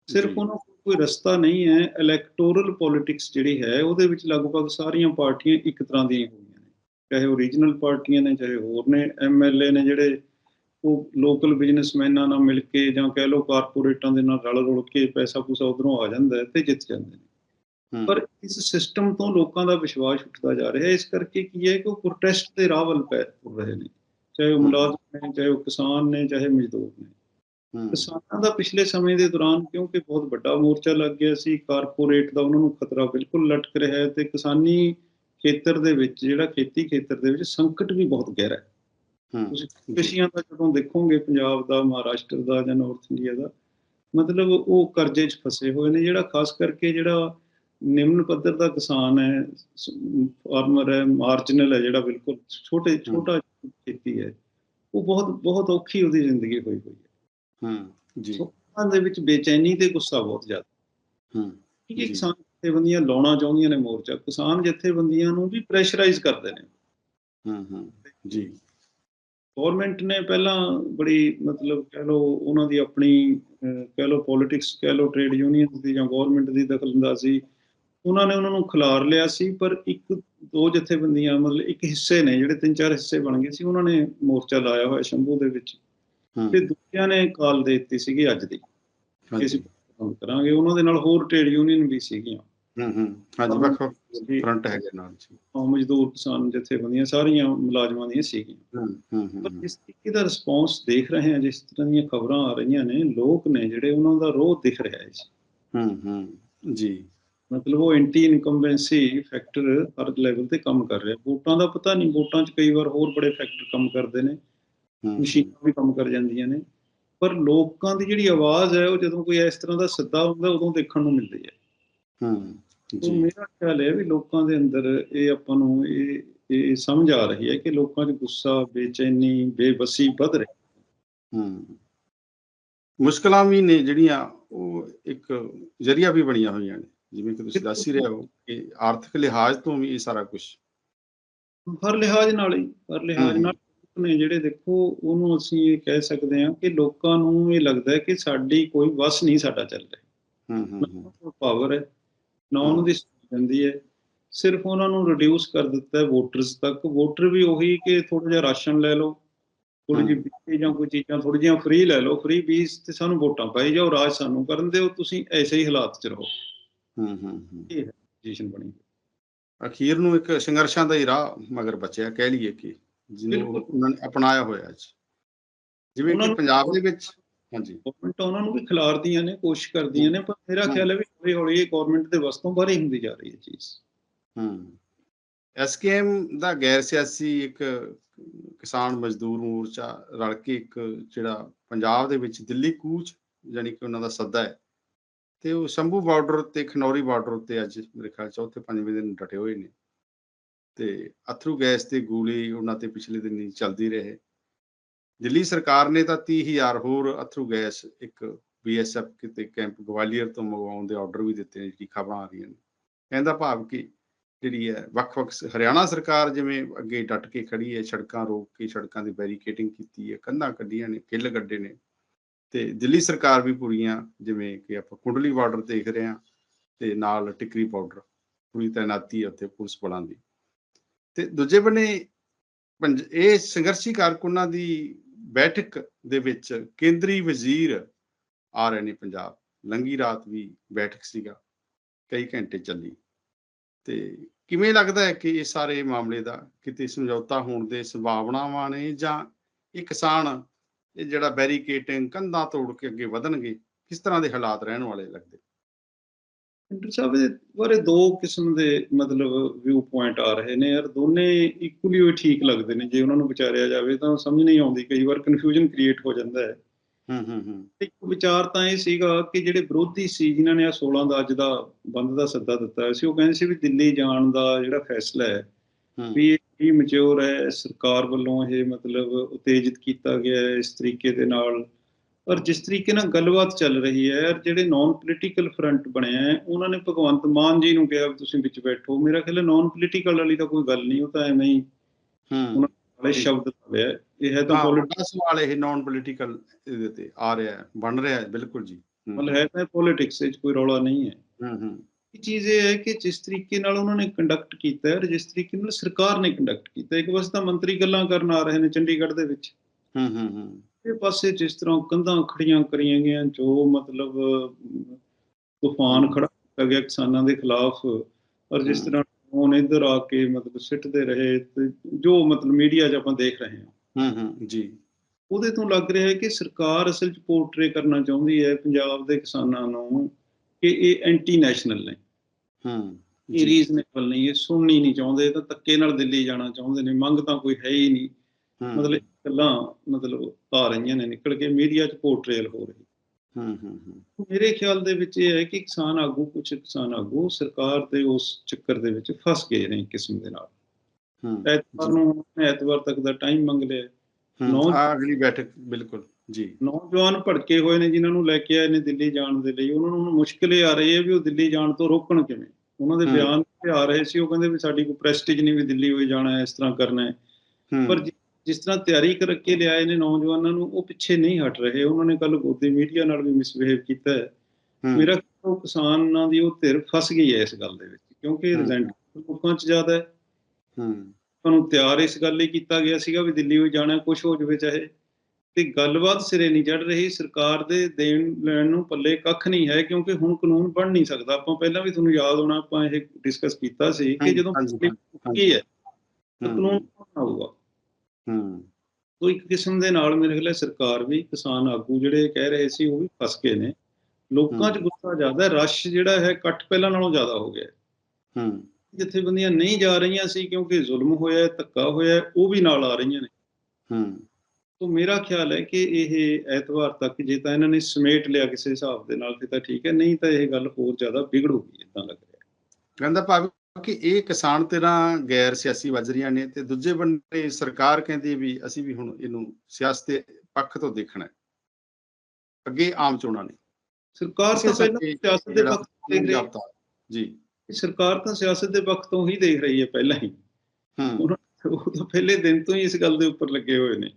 ਸਿਰਫ ਉਹਨਾਂ ਕੋਲ ਕੋਈ ਰਸਤਾ ਨਹੀਂ ਹੈ ਇਲੈਕਟੋਰਲ ਪੋਲਿਟਿਕਸ ਜਿਹੜੀ ਹੈ ਉਹਦੇ ਵਿੱਚ ਲਗਭਗ ਸਾਰੀਆਂ ਪਾਰਟੀਆਂ ਇੱਕ ਤਰ੍ਹਾਂ ਦੀਆਂ ਹੋਈਆਂ ਨੇ। ਚਾਹੇ ਉਹ ਰੀਜਨਲ ਪਾਰਟੀਆਂ ਨੇ ਚਾਹੇ ਹੋਰ ਨੇ ਐਮਐਲਏ ਨੇ ਜਿਹੜੇ ਉਹ ਲੋਕਲ ਬਿਜ਼ਨਸਮੈਨਾਂ ਨਾਲ ਮਿਲ ਕੇ ਜਾਂ ਕਹਿ ਲਓ ਕਾਰਪੋਰੇਟਾਂ ਦੇ ਨਾਲ ਰਲ ਰੁਲ ਕੇ ਪੈਸਾ ਪੂਸਾ ਉਧਰੋਂ ਆ ਜਾਂਦਾ ਤੇ ਜਿੱਤ ਜਾਂਦੇ ਨੇ। ਪਰ ਇਸ ਸਿਸਟਮ ਤੋਂ ਲੋਕਾਂ ਦਾ ਵਿਸ਼ਵਾਸ ਉੱਠਦਾ ਜਾ ਰਿਹਾ ਹੈ। ਇਸ ਕਰਕੇ ਕੀ ਹੈ ਕਿ ਉਹ ਪ੍ਰੋਟੈਸਟ ਦੇ ਰਾਹ ਵੱਲ ਪੈ ਰਹੇ ਨੇ। ਚਾਹੇ ਉਹ। ਮੁਲਾਜ਼ਮ ਨੇ ਚਾਹੇ ਉਹ ਕਿਸਾਨ ਨੇ ਚਾਹੇ ਮਜ਼ਦੂਰ ਨੇ। ਕਿਸਾਨਾਂ ਦਾ ਪਿਛਲੇ ਸਮੇਂ ਦੇ ਦੌਰਾਨ ਕਿਉਂਕਿ ਬਹੁਤ ਵੱਡਾ ਮੋਰਚਾ ਲੱਗ ਗਿਆ ਸੀ ਕਾਰਪੋਰੇਟ ਦਾ ਉਹਨਾਂ ਨੂੰ ਖਤਰਾ ਬਿਲਕੁਲ ਲਟਕ ਰਿਹਾ ਹੈ ਤੇ ਕਿਸਾਨੀ ਖੇਤਰ ਦੇ ਵਿੱਚ ਜਿਹੜਾ ਖੇਤੀ ਖੇਤਰ ਦੇ ਵਿੱਚ ਸੰਕਟ ਵੀ ਬਹੁਤ ਗਹਿਰਾ ਹੈ। ਤੁਸੀਂ ਜੀ, ਕ੍ਰਿਸ਼ੀਆਂ ਦਾ ਜਦੋਂ ਦੇਖੋਗੇ ਪੰਜਾਬ ਦਾ ਮਹਾਰਾਸ਼ਟਰ ਦਾ ਜਾਂ ਨਾਰਥ ਇੰਡੀਆ ਦਾ ਮਤਲਬ ਉਹ ਕਰਜ਼ੇ 'ਚ ਫਸੇ ਹੋਏ ਨੇ ਜਿਹੜਾ ਖਾਸ ਕਰਕੇ ਜਿਹੜਾ ਨਿਮਨ ਪੱਧਰ ਦਾ ਕਿਸਾਨ ਹੈ ਫਾਰਮਰ ਹੈ ਮਾਰਜਨਲ ਹੈ ਜਿਹੜਾ ਬਿਲਕੁਲ ਛੋਟੇ ਛੋਟਾ ਖੇਤੀ ਹੈ। ਉਹ ਬਹੁਤ ਬਹੁਤ ਔਖੀ ਉਹਦੀ ਜ਼ਿੰਦਗੀ ਹੋਈ ਹੋਈ ਹੈ। ਹੂੰ ਜੀ। ਉਹਨਾਂ ਦੇ ਵਿੱਚ ਬੇਚੈਨੀ ਤੇ ਗੁੱਸਾ ਬਹੁਤ ਜ਼ਿਆਦਾ। ਹੂੰ ਜੀ। ਕਿਸਾਨ ਜਥੇਬੰਦੀਆਂ ਲਾਉਣਾ ਚਾਹੁੰਦੀਆਂ ਨੇ ਮੋਰਚਾ। ਕਿਸਾਨ ਜਥੇਬੰਦੀਆਂ ਨੂੰ ਵੀ ਪ੍ਰੈਸ਼ਰਾਈਜ਼ ਕਰਦੇ ਨੇ। ਹੂੰ ਹੂੰ ਜੀ। ਗਵਰਨਮੈਂਟ ਨੇ ਪਹਿਲਾਂ ਬੜੀ ਮਤਲਬ ਕਹਿ ਲਓ ਉਹਨਾਂ ਦੀ ਆਪਣੀ ਕਹਿ ਲਓ ਪੋਲਿਟਿਕਸ ਕਹਿ ਲਓ ਟ੍ਰੇਡ ਯੂਨੀਅਨ ਦੀ ਜਾਂ ਗਵਰਨਮੈਂਟ ਦੀ ਦਖਲਅੰਦਾਜ਼ੀ ਉਹਨਾਂ ਨੇ ਉਹਨਾਂ ਨੂੰ ਖਿਲਾਰ ਲਿਆ ਸੀ ਪਰ ਇੱਕ ਦੋ ਜਥੇਬੰਦੀਆਂ ਮਤਲਬ ਇੱਕ ਹਿੱਸੇ ਨੇ ਜਿਹੜੇ ਤਿੰਨ ਚਾਰ ਹਿੱਸੇ ਬਣ ਗਏ ਸੀ ਉਹਨਾਂ ਨੇ ਮੋਰਚਾ ਲਾਇਆ ਹੋਇਆ ਸ਼ੰਭੂ ਦੇ ਵਿੱਚ। ਹੂੰ। ਤੇ ਦੂਜਿਆਂ ਨੇ ਕਾਲ ਦੇ ਦਿੱਤੀ ਸੀਗੀ ਅੱਜ ਦੀ। ਕਿ ਹਾਂਜੀ। ਅਸੀਂ ਬੰਦ ਕਰਾਂਗੇ। ਉਹਨਾਂ ਦੇ ਨਾਲ ਹੋਰ ਟ੍ਰੇਡ ਯੂਨੀਅਨ ਵੀ ਸੀਗੀਆਂ। ਹੂੰ ਹੂੰ। ਹਾਂਜੀ ਵੱਖ ਵੱਖ ਫਰੰਟ ਹੈਗੇ ਨਾਲ ਜੀ। ਅਹ ਮਜ਼ਦੂਰ ਕਿਸਾਨ ਜਥੇਬੰਦੀਆਂ ਸਾਰੀਆਂ ਮੁਲਾਜ਼ਮਾਂ ਦੀਆਂ ਸੀਗੀਆਂ। ਹੂੰ ਹੂੰ ਹੂੰ, ਪਰ ਹੂੰ ਜਿਸ ਤਰੀਕੇ ਦਾ ਰਿਸਪੌਂਸ ਦੇਖ ਰਹੇ ਹਾਂ ਜਿਸ ਤਰ੍ਹਾਂ ਦੀਆਂ ਖਬਰਾਂ ਆ ਰਹੀਆਂ ਨੇ ਲੋਕ ਨੇ ਜਿਹੜੇ ਉਹਨਾਂ ਦਾ ਰੋਹ ਦਿਖ ਰਿਹਾ ਹੈ ਇਸ 'ਚ। ਹੂੰ ਹੂੰ। ਜੀ। ਮਤਲਬ ਉਹ ਐਂਟੀ ਇਨਕੰਬੈਂਸੀ ਫੈਕਟਰ ਹਰ ਲੈਵਲ ਤੇ ਕੰਮ ਕਰ ਰਿਹਾ। ਵੋਟਾਂ ਦਾ ਪਤਾ ਨਹੀਂ ਵੋਟਾਂ 'ਚ ਕਈ ਵਾਰ ਹੋਰ ਬੜੇ ਫੈਕਟਰ ਕੰਮ ਕਰਦੇ ਨੇ। ਹੂੰ। ਮਸ਼ੀਨਾਂ ਵੀ ਕੰਮ ਕਰ ਜਾਂਦੀਆਂ ਨੇ। ਪਰ ਲੋਕਾਂ ਦੀ ਜਿਹੜੀ ਆਵਾਜ਼ ਹੈ ਉਹ ਜਦੋਂ ਕੋਈ ਇਸ ਤਰ੍ਹਾਂ ਦਾ ਸੱਦਾ ਹੁੰਦਾ ਉਦੋਂ ਦੇਖਣ ਨੂੰ ਮਿਲਦੀ ਹੈ। ਹੂੰ ਜੀ। ਮੇਰਾ ਖਿਆਲ ਹੈ ਵੀ ਲੋਕਾਂ ਦੇ ਅੰਦਰ ਇਹ ਆਪਾਂ ਨੂੰ ਇਹ ਇਹ ਸਮਝ ਆ ਰਹੀ ਹੈ ਕਿ ਲੋਕਾਂ 'ਚ ਗੁੱਸਾ ਬੇਚੈਨੀ ਬੇਬਸੀ ਵੱਧ ਰਹੀ ਹੂੰ। ਮੁਸ਼ਕਲਾਂ ਵੀ ਨੇ ਜਿਹੜੀਆਂ ਉਹ ਇੱਕ ਜ਼ਰੀਆ ਵੀ ਬਣੀਆਂ ਹੋਈਆਂ ਨੇ। ਜਿਵੇਂ ਕਿ ਤੁਸੀਂ ਦੱਸ ਹੀ ਰਹੇ ਹੋ ਕਿ ਆਰਥਿਕ ਲਿਹਾਜ਼ ਤੋਂ ਵੀ ਇਹ ਸਾਰਾ ਕੁਝ ਹਰ ਲਿਹਾਜ਼ ਨਾਲ ਹੀ ਹਰ ਲਿਹਾਜ਼। ਨਾਲ ਨੇ ਜਿਹੜੇ ਦੇਖੋ ਉਹਨੂੰ ਅਸੀਂ ਇਹ ਕਹਿ ਸਕਦੇ ਹਾਂ ਕਿ ਲੋਕਾਂ ਨੂੰ ਇਹ ਲੱਗਦਾ ਹੈ ਕਿ ਸਾਡੀ ਕੋਈ ਵਸ ਨਹੀਂ ਸਾਡਾ ਚੱਲ ਰਿਹਾ। ਹੂੰ ਹੂੰ ਪਾਵਰ ਹੈ। ਨਾ ਉਹਨਾਂ ਦੀ ਜਾਂਦੀ ਹੈ। ਸਿਰਫ ਉਹਨਾਂ ਨੂੰ ਰਿਡਿਊਸ ਕਰ ਦਿੱਤਾ ਹੈ ਵੋਟਰਸ ਤੱਕ। ਵੋਟਰ ਵੀ ਉਹੀ ਕਿ ਥੋੜਾ ਜਿਹਾ ਰਾਸ਼ਨ ਲੈ ਲਓ ਥੋੜੀ ਜਿਹੀ ਬਿਜਲੀ ਜਾਂ ਕੋਈ ਚੀਜ਼ਾਂ ਥੋੜੀ ਜਿਹੀਆਂ ਫ੍ਰੀ ਲੈ ਲਓ। ਫ੍ਰੀ ਬੀਜ ਤੇ ਸਾਨੂੰ ਵੋਟਾਂ ਪਾਈ ਜਾਓ ਰਾਜ ਸਾਨੂੰ ਕਰਨ ਦਿਓ। ਤੁਸੀਂ ਐਸੇ ਹੀ ਹਾਲਾਤ 'ਚ ਰਹੋ। ਹੂੰ ਹੂੰ ਹੂੰ। ਪੋਜੀਸ਼ਨ ਬਣੀ ਅਖੀਰ ਨੂੰ ਇੱਕ ਸੰਘਰਸ਼ਾਂ ਦਾ ਹੀ ਰਾਹ ਮਗਰ ਬਚਿਆ ਕਹਿ ਲਈਏ ਕਿ ਜਿਹਨੂੰ ਬਿਲਕੁਲ। ਉਹਨਾਂ ਨੇ ਅਪਣਾਇਆ ਹੋਇਆ ਅੱਜ। ਜਿਵੇਂ ਕਿ ਪੰਜਾਬ ਦੇ ਵਿੱਚ ਹਾਂਜੀ। ਗਵਰਨਮੈਂਟ ਉਹਨਾਂ ਨੂੰ ਵੀ ਖਿਲਾਰਦੀਆਂ ਨੇ ਕੋਸ਼ਿਸ਼ ਕਰਦੀਆਂ ਨੇ ਪਰ ਮੇਰਾ। ਖਿਆਲ ਹੈ ਵੀ ਹੌਲੀ ਹੌਲੀ ਇਹ ਗਵਰਨਮੈਂਟ ਦੇ ਵਸਤੋਂ ਬਾਹਰ ਹੀ ਹੁੰਦੀ ਜਾ ਰਹੀ ਹੈ ਚੀਜ਼। ਹੂੰ। ਐਸਕੇਐਮ ਦਾ ਗੈਰ ਸਿਆਸੀ ਇੱਕ ਕਿਸਾਨ ਮਜ਼ਦੂਰ ਮੋਰਚਾ ਰਲ ਕੇ ਇੱਕ ਜਿਹੜਾ ਪੰਜਾਬ ਦੇ ਵਿੱਚ ਦਿੱਲੀ ਕੂਚ ਯਾਨੀ ਕਿ ਉਹਨਾਂ ਦਾ ਸੱਦਾ ਹੈ ਤੇ ਉਹ ਸ਼ੰਭੂ ਬਾਰਡਰ ਤੇ, ਖਨੌਰੀ ਬਾਰਡਰ ਉੱਤੇ ਅੱਜ ਮੇਰੇ ਖਿਆਲ ਚੌਥੇ ਪੰਜਵੇਂ ਦਿਨ ਡਟੇ ਹੋਏ ਨੇ। ਤੇ ਅਥਰੂ ਗੈਸ ਤੇ ਗੋਲੀ ਉਹਨਾਂ ਤੇ ਪਿਛਲੇ ਦਿਨ ਹੀ ਚੱਲਦੀ ਰਹੇ। ਦਿੱਲੀ ਸਰਕਾਰ ਨੇ ਤਾਂ 30000 ਹੋਰ ਅਥਰੂ ਗੈਸ ਇੱਕ ਬੀਐਸਐਫ ਕਿਤੇ ਕੈਂਪ ਗਵਾਲੀਅਰ ਤੋਂ ਮੰਗਵਾਉਣ ਦੇ ਆਰਡਰ ਵੀ ਦਿੱਤੇ ਨੇ, ਜਿਹੜੀ ਖਬਰਾਂ ਆ ਰਹੀਆਂ ਨੇ। ਕਹਿੰਦਾ ਭਾਵ ਕਿ ਜਿਹੜੀ ਹੈ, ਵੱਖ-ਵੱਖ ਹਰਿਆਣਾ ਸਰਕਾਰ ਜਿਵੇਂ ਅੱਗੇ ਡਟ ਕੇ ਖੜੀ ਹੈ, ਸੜਕਾਂ ਰੋਕ ਕੇ ਸੜਕਾਂ ਦੀ ਬੈਰੀਕੇਡਿੰਗ ਕੀਤੀ ਹੈ, ਕੰਧਾਂ ਕੱਢੀਆਂ ਨੇ ਕਿੱਲ ਗੱਡੇ ਨੇ। ਤੇ ਦਿੱਲੀ ਸਰਕਾਰ ਵੀ ਪੂਰੀਆਂ, ਜਿਵੇਂ ਕਿ ਆਪਾਂ ਕੁੰਡਲੀ ਬਾਰਡਰ ਦੇਖ ਰਹੇ ਹਾਂ ਤੇ ਨਾਲ ਟਿਕਰੀ ਬਾਰਡਰ, ਪੂਰੀ ਤਾਇਨਾਤੀ ਉੱਥੇ ਪੁਲਿਸ ਬਲਾਂ ਦੀ। ਤੇ ਦੂਜੇ ਬੰਨੇ ਪੰਜ- ਇਹ ਸੰਘਰਸ਼ੀ ਕਾਰਕੁਨਾਂ ਦੀ ਬੈਠਕ ਦੇ ਵਿੱਚ ਕੇਂਦਰੀ ਵਜ਼ੀਰ ਆ ਰਹੇ ਨੇ ਪੰਜਾਬ। ਲੰਗੀ ਰਾਤ ਵੀ ਬੈਠਕ ਸੀਗਾ, ਕਈ ਘੰਟੇ ਚੱਲੀ। ਤੇ ਕਿਵੇਂ ਲੱਗਦਾ ਹੈ ਕਿ ਇਹ ਸਾਰੇ ਮਾਮਲੇ ਦਾ ਕਿਤੇ ਸਮਝੌਤਾ ਹੋਣ ਦੇ ਸੰਭਾਵਨਾਵਾਂ ਨੇ ਜਾਂ ਇਹ ਕਿਸਾਨ ਇਹ ਜਿਹੜਾ ਬੈਰੀਕੇਟਿੰਗ ਕੰਧਾਂ ਤੋੜ ਕੇ ਅੱਗੇ ਵਧਣਗੇ ਕਿਸ ਤਰ੍ਹਾਂ ਦੇ ਹਾਲਾਤ ਰਹਿਣ ਵਾਲੇ ਲੱਗਦੇ? ਇੰਦਰ ਸਾਹਿਬ ਦੇ ਬਾਰੇ ਦੋ ਕਿਸਮ ਦੇ ਮਤਲਬ ਵਿਊ ਪੁਆਇੰਟ ਆ ਰਹੇ ਨੇ ਯਾਰ। ਦੋਨੇ ਇਕੁਅਲੀ ਉਹ ਠੀਕ ਲੱਗਦੇ ਨੇ। ਜੇ ਉਹਨਾਂ ਨੂੰ ਵਿਚਾਰਿਆ ਜਾਵੇ ਤਾਂ ਸਮਝ ਨਹੀਂ ਆਉਂਦੀ। ਕਈ ਵਾਰ ਕਨਫਿਊਜ਼ਨ ਕ੍ਰੀਏਟ ਹੋ ਜਾਂਦਾ ਹੈ। ਹੂੰ ਹੂੰ ਹੂੰ। ਇੱਕ ਵਿਚਾਰ ਤਾਂ ਇਹ ਸੀਗਾ ਕਿ ਜਿਹੜੇ ਵਿਰੋਧੀ ਸੀ ਜਿਨ੍ਹਾਂ ਨੇ ਆ 16 ਦਾ ਅੱਜ ਦਾ ਬੰਦ ਦਾ ਸੱਦਾ ਦਿੱਤਾ ਸੀ ਉਹ ਕਹਿੰਦੇ ਸੀ ਵੀ ਦਿੱਲੀ ਜਾਣ ਦਾ ਜਿਹੜਾ ਫੈਸਲਾ ਹੈ ਹੂੰ। ਵੀ ਇਹ ਮੈਚੁਰ ਹੈ ਸਰਕਾਰ ਵੱਲੋਂ ਇਹ ਮਤਲਬ ਉਤੇਜਿਤ ਕੀਤਾ ਗਿਆ ਹੈ ਇਸ ਤਰੀਕੇ ਦੇ ਨਾਲ। ਪਰ ਜਿਸ ਤਰੀਕੇ ਨਾਲ ਗੱਲਬਾਤ ਚੱਲ ਰਹੀ ਹੈ ਯਾਰ ਜਿਹੜੇ ਨਾਨ ਪੋਲੀਟੀਕਲ ਫਰੰਟ ਬਣਿਆ ਹੈ ਉਹਨਾਂ ਨੇ ਭਗਵੰਤ ਮਾਨ ਜੀ ਨੂੰ ਕਿਹਾ ਵੀ ਤੁਸੀਂ ਵਿੱਚ ਬੈਠੋ। ਮੇਰਾ ਖਿਆਲ ਹੈ ਨਾਨ ਪੋਲੀਟੀਕਲ ਵਾਲੀ ਤਾਂ ਕੋਈ ਗੱਲ ਨਹੀਂ ਉਹ ਤਾਂ ਐਵੇਂ ਹੀ ਹੂੰ। ਵਾਲੇ ਸ਼ਬਦ ਲਾਇਆ ਹੈ। ਇਹ ਹੈ ਤਾਂ ਹਾਂ ਪੋਲੀਟੀਕਲ ਵੱਡਾ ਸਵਾਲ ਇਹ ਨਾਨ ਪੋਲੀਟੀਕਲ ਇਹਦੇ ਤੇ ਆ ਰਿਹਾ ਹੈ ਬਣ ਰਿਹਾ ਹੈ ਬਿਲਕੁਲ ਜੀ। ਹੂੰ। ਹੈ ਤਾਂ ਪੋਲਿਟਿਕਸ ਵਿੱਚ ਕੋਈ ਰੌਲਾ ਨਹੀਂ ਹੈ। ਹੂੰ ਹੂੰ। ਇਹ ਚੀਜ਼ ਇਹ ਹੈ ਕਿ ਜਿਸ ਤਰੀਕੇ ਨਾਲ ਉਹਨਾਂ ਨੇ ਕੰਡਕਟ ਕੀਤਾ ਹੈ ਔਰ ਜਿਸ ਤਰੀਕੇ ਨਾਲ ਸਰਕਾਰ ਨੇ ਕੰਡਕਟ ਕੀਤਾ ਇੱਕ ਪਾਸੇ ਤਾਂ ਮੰਤਰੀ ਗੱਲਾਂ ਕਰਨ ਆ ਰਹੇ ਨੇ ਚੰਡੀਗੜ੍ਹ ਦੇ ਵਿੱਚ। ਹੂੰ ਹੂੰ ਹੂੰ। ਇਹ ਪਾਸੇ ਜਿਸ ਤਰ੍ਹਾਂ ਕੰਧਾਂ ਖੜੀਆਂ ਕਰੀਆਂ ਗਈਆਂ ਜੋ ਮਤਲਬ ਤੂਫਾਨ ਖੜਾ ਕੀਤਾ ਗਿਆ ਕਿਸਾਨਾਂ ਦੇ ਖਿਲਾਫ। ਔਰ ਜਿਸ। ਤਰ੍ਹਾਂ ਹੁਣ ਇੱਧਰ ਆ ਕੇ ਮਤਲਬ ਸਿੱਟਦੇ ਰਹੇ ਤੇ ਜੋ ਮਤਲਬ ਮੀਡੀਆ 'ਚ ਆਪਾਂ ਦੇਖ ਰਹੇ ਹਾਂ। ਹੂੰ ਹੂੰ ਜੀ। ਉਹਦੇ ਤੋਂ ਲੱਗ ਰਿਹਾ ਹੈ ਕਿ ਸਰਕਾਰ ਅਸਲ 'ਚ ਪੋਰਟਰੇ ਕਰਨਾ ਚਾਹੁੰਦੀ ਹੈ ਪੰਜਾਬ ਦੇ ਕਿਸਾਨਾਂ ਨੂੰ। ਕਿ ਇਹ ਐਂਟੀ ਨੈਸ਼ਨਲ ਨੇ। ਹੂੰ ਇਹ ਰੀਜ਼ਨੇਬਲ ਨਹੀਂ ਇਹ ਸੁਣਨੀ ਨਹੀਂ ਚਾਹੁੰਦੇ ਤਾਂ ਧੱਕੇ ਨਾਲ ਦਿੱਲੀ ਜਾਣਾ ਚਾਹੁੰਦੇ ਨੇ ਮੰਗ ਤਾਂ ਕੋਈ ਹੈ ਹੀ ਨਹੀਂ। ਮਤਲਬ ਗੱਲਾਂ ਮਤਲਬ ਆ ਰਹੀਆਂ ਨੇ ਨਿਕਲ ਕੇ ਮੀਡੀਆ 'ਚ ਪੋਰਟਰੇਲ ਹੋ ਰਹੀ। ਹੂੰ ਹੂੰ ਮੇਰੇ ਖਿਆਲ ਦੇ ਵਿੱਚ ਇਹ ਹੈ ਕਿ ਕਿਸਾਨ ਆਗੂ ਕੁਝ ਕਿਸਾਨ ਆਗੂ ਸਰਕਾਰ ਦੇ ਉਸ ਚੱਕਰ ਦੇ ਵਿੱਚ ਫਸ ਗਏ ਨੇ ਕਿਸਮ ਦੇ ਨਾਲ। ਹੂੰ ਐਤਵਾਰ ਨੂੰ ਐਤਵਾਰ ਤੱਕ ਦਾ ਟਾਈਮ ਮੰਗ ਲਿਆ। ਹੂੰ ਅਗਲੀ ਬੈਠਕ ਬਿਲਕੁਲ। ਜੀ। ਨੌਜਵਾਨ ਭੜਕੇ ਹੋਏ ਨੇ ਜਿਨ੍ਹਾਂ ਨੂੰ ਲੈ ਕੇ ਆਏ ਨੇ ਦਿੱਲੀ ਜਾਣ ਦੇ ਲਈ। ਉਹਨਾਂ ਨੂੰ ਹੁਣ ਮੁਸ਼ਕਿਲ ਆ ਰਹੀ ਹੈ ਵੀ ਉਹ ਦਿੱਲੀ ਜਾਣ ਤੋਂ ਰੋਕਣ ਕਿਵੇਂ? ਉਹਨਾਂ ਦੇ। ਬਿਆਨ ਤੇ ਆ ਰਹੇ ਸੀ। ਉਹ ਕਹਿੰਦੇ ਵੀ ਸਾਡੀ ਕੋਈ ਪ੍ਰੈਸਟੀਜ ਨਹੀਂ ਵੀ ਦਿੱਲੀ ਹੋਈ ਜਾਣਾ ਹੈ ਇਸ ਤਰ੍ਹਾਂ ਕਰਨਾ ਹੈ। ਪਰ ਜਿਸ ਤਰ੍ਹਾਂ ਤਿਆਰੀ ਕਰਕੇ ਲਿਆਏ ਨੇ ਨੌਜਵਾਨਾਂ ਨੂੰ ਉਹ ਪਿੱਛੇ ਨਹੀਂ ਹਟ ਰਹੇ। ਉਹਨਾਂ ਨੇ ਕੱਲ ਗੋਦੀ ਮੀਡੀਆ ਨਾਲ ਵੀ ਮਿਸਬਿਹੇਵ ਕੀਤਾ ਹੈ। ਮੇਰਾ ਉਹ ਕਿਸਾਨਾਂ ਦੀ ਉਹ ਧਿਰ ਫਸ ਗਈ ਹੈ ਇਸ ਗੱਲ ਦੇ ਵਿੱਚ ਕਿਉਂਕਿ। ਰਿਜ਼ੈਂਟ ਲੋਕਾਂ 'ਚ ਜ਼ਿਆਦਾ ਹੈ। ਹੂੰ। ਤੁਹਾਨੂੰ ਤਿਆਰ ਇਸ ਗੱਲ ਲਈ ਕੀਤਾ ਗਿਆ ਸੀਗਾ ਵੀ ਦਿੱਲੀ ਹੋਈ ਜਾਣਾ ਕੁਝ ਹੋ ਜਾਵੇ ਚਾਹੇ। ਤੇ ਗੱਲਬਾਤ ਸਿਰੇ ਨਹੀਂ ਚੜ ਰਹੀ ਸਰਕਾਰ ਦੇ ਦੇਣ ਲੈਣ ਨੂੰ ਪੱਲੇ ਕੱਖ ਨਹੀਂ ਹੈ ਕਿਉਂਕਿ ਹੁਣ ਕਾਨੂੰਨ ਬਣ ਨਹੀਂ ਸਕਦਾ। ਆਪਾਂ ਪਹਿਲਾਂ ਵੀ ਤੁਹਾਨੂੰ ਯਾਦ ਹੋਣਾ ਆਪਾਂ ਇਹ ਡਿਸਕਸ ਕੀਤਾ ਸੀ ਕਿ ਜਦੋਂ ਕੀ ਹੈ ਤਾਂ ਕਾਨੂੰਨ ਆਊਗਾ ਹੂੰ। ਇੱਕ ਕਿਸਮ ਦੇ ਨਾਲ ਮੇਰੇ ਖਿਆਲ ਸਰਕਾਰ ਵੀ ਕਿਸਾਨ ਆਗੂ ਜਿਹੜੇ ਕਹਿ ਰਹੇ ਸੀ ਉਹ ਵੀ ਫਸ ਗਏ ਨੇ। ਲੋਕਾਂ 'ਚ। ਗੁੱਸਾ ਜ਼ਿਆਦਾ ਹੈ ਰਸ਼ ਜਿਹੜਾ ਹੈ ਇਕੱਠ ਪਹਿਲਾਂ ਨਾਲੋਂ ਜ਼ਿਆਦਾ ਹੋ ਗਿਆ। ਹੈ। ਹੂੰ ਜਥੇਬੰਦੀਆਂ ਨਹੀਂ ਜਾ ਰਹੀਆਂ ਸੀ ਕਿਉਂਕਿ ਜ਼ੁਲਮ ਹੋਇਆ ਹੈ, ਧੱਕਾ ਹੋਇਆ ਹੈ, ਉਹ ਵੀ ਨਾਲ ਆ ਰਹੀਆਂ ਨੇ। ਹੂੰ। ਤੋਂ ਮੇਰਾ ਖਿਆਲ ਹੈ ਕਿ ਇਹ ਐਤਵਾਰ ਤੱਕ ਜੇ ਤਾਂ ਇਹਨਾਂ ਨੇ ਸਮੇਟ ਲਿਆ ਕਿਸੇ ਹਿਸਾਬ ਦੇ ਨਾਲ ਫਿਰ ਤਾਂ ਠੀਕ ਹੈ ਨਹੀਂ ਤਾਂ ਇਹ ਗੱਲ ਹੋਰ ਜ਼ਿਆਦਾ ਵਿਗੜੂਗੀ ਇਦਾਂ ਲੱਗ ਰਿਹਾ ਕਹਿੰਦਾ ਭਾਵੇਂ ਕਿ ਇਹ ਕਿਸਾਨ ਤੇਰਾ ਗੈਰ ਸਿਆਸੀ ਵੱਜ ਰਹੀਆਂ ਨੇ ਤੇ ਦੂਜੇ ਬੰਨੇ ਸਰਕਾਰ ਕਹਿੰਦੀ ਵੀ ਅਸੀਂ ਵੀ ਹੁਣ ਇਹਨੂੰ ਸਿਆਸਤ ਦੇ ਪੱਖ ਤੋਂ ਦੇਖਣਾ ਹੈ। ਅੱਗੇ ਆਮ ਚੋਣਾਂ ਨੇ। ਸਰਕਾਰ ਤਾਂ ਪਹਿਲਾਂ ਸਿਆਸਤ ਦੇ ਪੱਖ ਤੋਂ ਦੇਖ ਰਹੀ ਹੈ। ਜੀ। ਸਰਕਾਰ ਤਾਂ ਸਿਆਸਤ ਦੇ ਪੱਖ ਤੋਂ ਹੀ ਦੇਖ ਰਹੀ ਹੈ ਪਹਿਲਾਂ ਹੀ। ਹੂੰ। ਉਹ ਤਾਂ ਪਹਿਲੇ ਦਿਨ ਤੋਂ ਹੀ ਇਸ ਗੱਲ ਦੇ ਉੱਪਰ ਲੱਗੇ ਹੋਏ ਨੇ।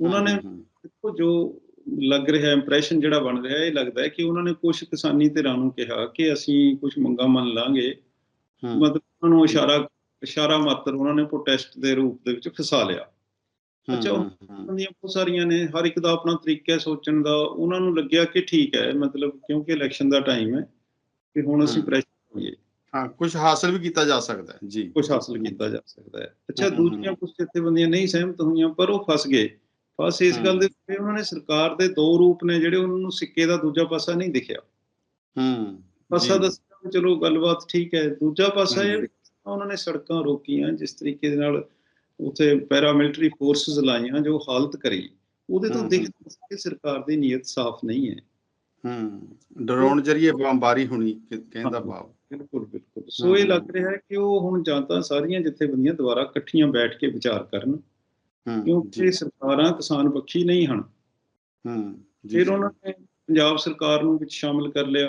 ਉਹਨਾਂ ਨੇ ਦੇਖੋ ਜੋ ਲੱਗ ਰਿਹਾ ਇੰਪ੍ਰੈਸ਼ਨ ਜਿਹੜਾ ਬਣ ਰਿਹਾ ਇਹ ਲੱਗਦਾ ਹੈ ਕਿ ਉਹਨਾਂ ਨੇ ਕੁਝ ਕਿਸਾਨੀ ਧਿਰਾਂ ਨੂੰ ਕਿਹਾ ਕਿ ਅਸੀਂ ਕੁਝ ਮੰਗਾਂ ਮੰਨ ਲਾਂਗੇ। ਮਤਲਬ ਉਹਨਾਂ ਨੂੰ ਇਸ਼ਾਰਾ ਇਸ਼ਾਰਾ ਮਾਤਰ ਉਹਨਾਂ ਨੇ ਪ੍ਰੋਟੈਸਟ ਦੇ ਰੂਪ ਦੇ ਵਿੱਚ ਫਸਾ ਲਿਆ। ਅੱਛਾ, ਉਹਨਾਂ ਦੀਆਂ ਬਹੁਤ ਸਾਰੀਆਂ ਨੇ ਹਰ ਇੱਕ ਦਾ ਆਪਣਾ ਤਰੀਕਾ ਹੈ ਸੋਚਣ ਦਾ। ਉਹਨਾਂ ਨੂੰ ਲੱਗਿਆ ਕਿ ਠੀਕ ਹੈ ਮਤਲਬ ਕਿਉਂਕਿ ਇਲੈਕਸ਼ਨ ਦਾ ਟਾਈਮ ਹੈ ਕਿ ਹੁਣ ਅਸੀਂ। ਪ੍ਰੈਸ਼ਰ ਹੋਈਏ ਹਾਂ ਕੁਝ ਹਾਸਲ ਵੀ ਕੀਤਾ ਜਾ ਸਕਦਾ ਹੈ। ਜੀ। ਕੁਝ ਹਾਸਲ ਕੀਤਾ ਜਾ ਸਕਦਾ ਹੈ। ਅੱਛਾ ਦੂਜੀਆਂ ਕੁਝ ਜਥੇਬੰਦੀਆਂ ਨਹੀਂ ਸਹਿਮਤ ਹੋਈਆਂ ਪਰ ਉਹ ਫਸ ਗਏ। ਫਸ ਇਸ। ਗੱਲ ਦੇ ਉੱਤੇ ਉਹਨਾਂ ਨੇ ਸਰਕਾਰ ਦੇ ਦੋ ਰੂਪ ਨੇ ਜਿਹੜੇ ਉਹਨਾਂ ਨੂੰ ਸਿੱਕੇ ਦਾ ਦੂਜਾ ਪਾਸਾ ਨਹੀਂ ਦਿਖਿਆ। ਹੂੰ ਪਾਸਾ ਦੱਸਿਆ ਚਲੋ ਗੱਲਬਾਤ ਠੀਕ ਹੈ ਦੂਜਾ ਪਾਸਾ ਇਹ ਉਹਨਾਂ ਨੇ ਸੜਕਾਂ ਰੋਕੀਆਂ ਜਿਸ ਤਰੀਕੇ ਦੇ ਨਾਲ ਉਥੇ ਪੈਰਾਮਿਲਟਰੀ ਫੋਰਸਸ ਲਾਈਆਂ ਜੋ ਹਾਲਤ ਕਰੀ। ਉਹਦੇ ਤੋਂ ਦਿਖਦਾ ਸੀ ਕਿ ਸਰਕਾਰ ਦੀ ਨੀਅਤ ਸਾਫ਼ ਨਹੀਂ ਹੈ। ਹੂੰ ਡਰਾਉਣ ਜਰੀਏ ਬੰਬਾਰੀ ਹੋਣੀ ਕਿ- ਕਹਿਣ ਦਾ ਹਾਂ। ਭਾਵ। ਬਿਲਕੁਲ ਬਿਲਕੁਲ। ਸੋ ਇਹ। ਲੱਗ ਰਿਹਾ ਹੈ ਕਿ ਉਹ ਹੁਣ ਜਾਂ ਤਾਂ ਸਾਰੀਆਂ ਜਥੇਬੰਦੀਆਂ ਦੁਬਾਰਾ ਇਕੱਠੀਆਂ ਬੈਠ ਕੇ ਵਿਚਾਰ ਕਰਨ। ਕਿਉਂਕਿ ਜੀ, ਸਰਕਾਰਾਂ ਕਿਸਾਨ ਪੱਖੀ ਨਹੀਂ ਹਨ। ਹੂੰ ਜੀ, ਫਿਰ ਜੀ, ਉਹਨਾਂ ਨੇ ਪੰਜਾਬ ਸਰਕਾਰ ਨੂੰ ਵਿੱਚ ਸ਼ਾਮਲ ਕਰ ਲਿਆ।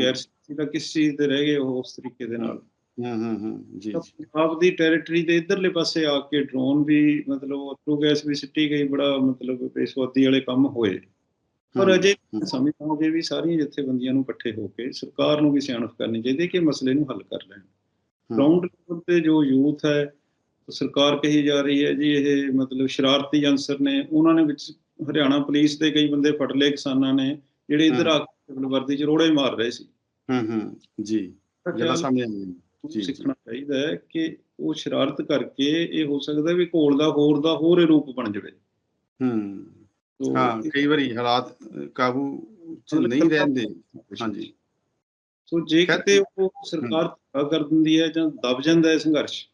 ਗੈਰ ਸਿਆਸੀ ਦਾ ਕਿਸ ਚੀਜ਼ ਦੇ ਰਹਿ ਗਏ ਉਹ ਉਸ ਤਰੀਕੇ ਦੇ ਨਾਲ। ਹੂੰ ਹੂੰ ਹੂੰ ਜੀ ਜੀ, ਪੰਜਾਬ ਦੀ ਟੈਰੀਟਰੀ ਦੇ ਇਧਰਲੇ ਪਾਸੇ ਆ ਕੇ ਡਰੋਨ ਵੀ ਮਤਲਬ ਅਥਰੂ ਗੈਸ ਵੀ ਸਿੱਟੀ ਗਈ ਬੜਾ ਮਤਲਬ ਬੇਸਵਾਦੀ ਵਾਲੇ ਕੰਮ ਹੋਏ। ਪਰ ਅਜੇ ਹੂੰ, ਸਮਝਦਾ ਕਿ ਵੀ ਸਾਰੀਆਂ ਜਥੇਬੰਦੀਆਂ ਨੂੰ ਇਕੱਠੇ ਹੋ ਕੇ ਸਰਕਾਰ ਨੂੰ ਵੀ ਸਿਆਣਪ ਕਰਨੀ ਚਾਹੀਦੀ ਕਿ ਮਸਲੇ ਨੂੰ ਹੱਲ ਕਰ ਲੈਣ। ਗਰਾਊਂਡ ਲੈਵਲ ਤੇ ਜੋ ਯੂਥ ਹੈ ਸਰਕਾਰ ਕਹੀ ਜਾ ਰਹੀ ਹੈ ਜੀ ਇਹ ਮਤਲਬ ਸ਼ਰਾਰਤੀ ਅਨਸਰ ਨੇ ਉਹਨਾਂ ਨੇ ਵਿੱਚ ਹਰਿਆਣਾ ਪੁਲਿਸ ਦੇ ਕਈ ਬੰਦੇ ਫੜ ਲਏ ਕਿਸਾਨਾਂ ਨੇ ਜਿਹੜੇ ਇੱਧਰ ਆ ਕੇ ਵਰਦੀ ਚ ਰੋੜੇ ਮਾਰ ਰਹੇ ਸੀ। ਹੂੰ ਹੂੰ ਜੀ ਖਿਆਲ ਸਾਹਮਣੇ। ਜੀ। ਸਿੱਖਣਾ ਚਾਹੀਦਾ ਹੈ ਕਿ ਉਹ ਸ਼ਰਾਰਤ ਕਰਕੇ ਇਹ ਹੋ ਸਕਦਾ ਵੀ ਘੋਲ ਦਾ ਹੋਰ ਦਾ ਹੋਰ ਰੂਪ ਬਣ ਜਾਵੇ। ਹੂੰ ਹਾਂ ਕਈ ਵਾਰੀ ਹਾਲਾਤ ਕਾਬੂ ਚ ਨਹੀਂ ਰਹਿੰਦੇ। ਹਾਂਜੀ ਸੋ ਜੇ ਕਿਤੇ ਉਹ ਸਰਕਾਰ ਧੱਕਾ ਕਰ ਦਿੰਦੀ ਹੈ ਜਾਂ ਦਬ ਜਾਂਦਾ ਹੈ ਸੰਘਰਸ਼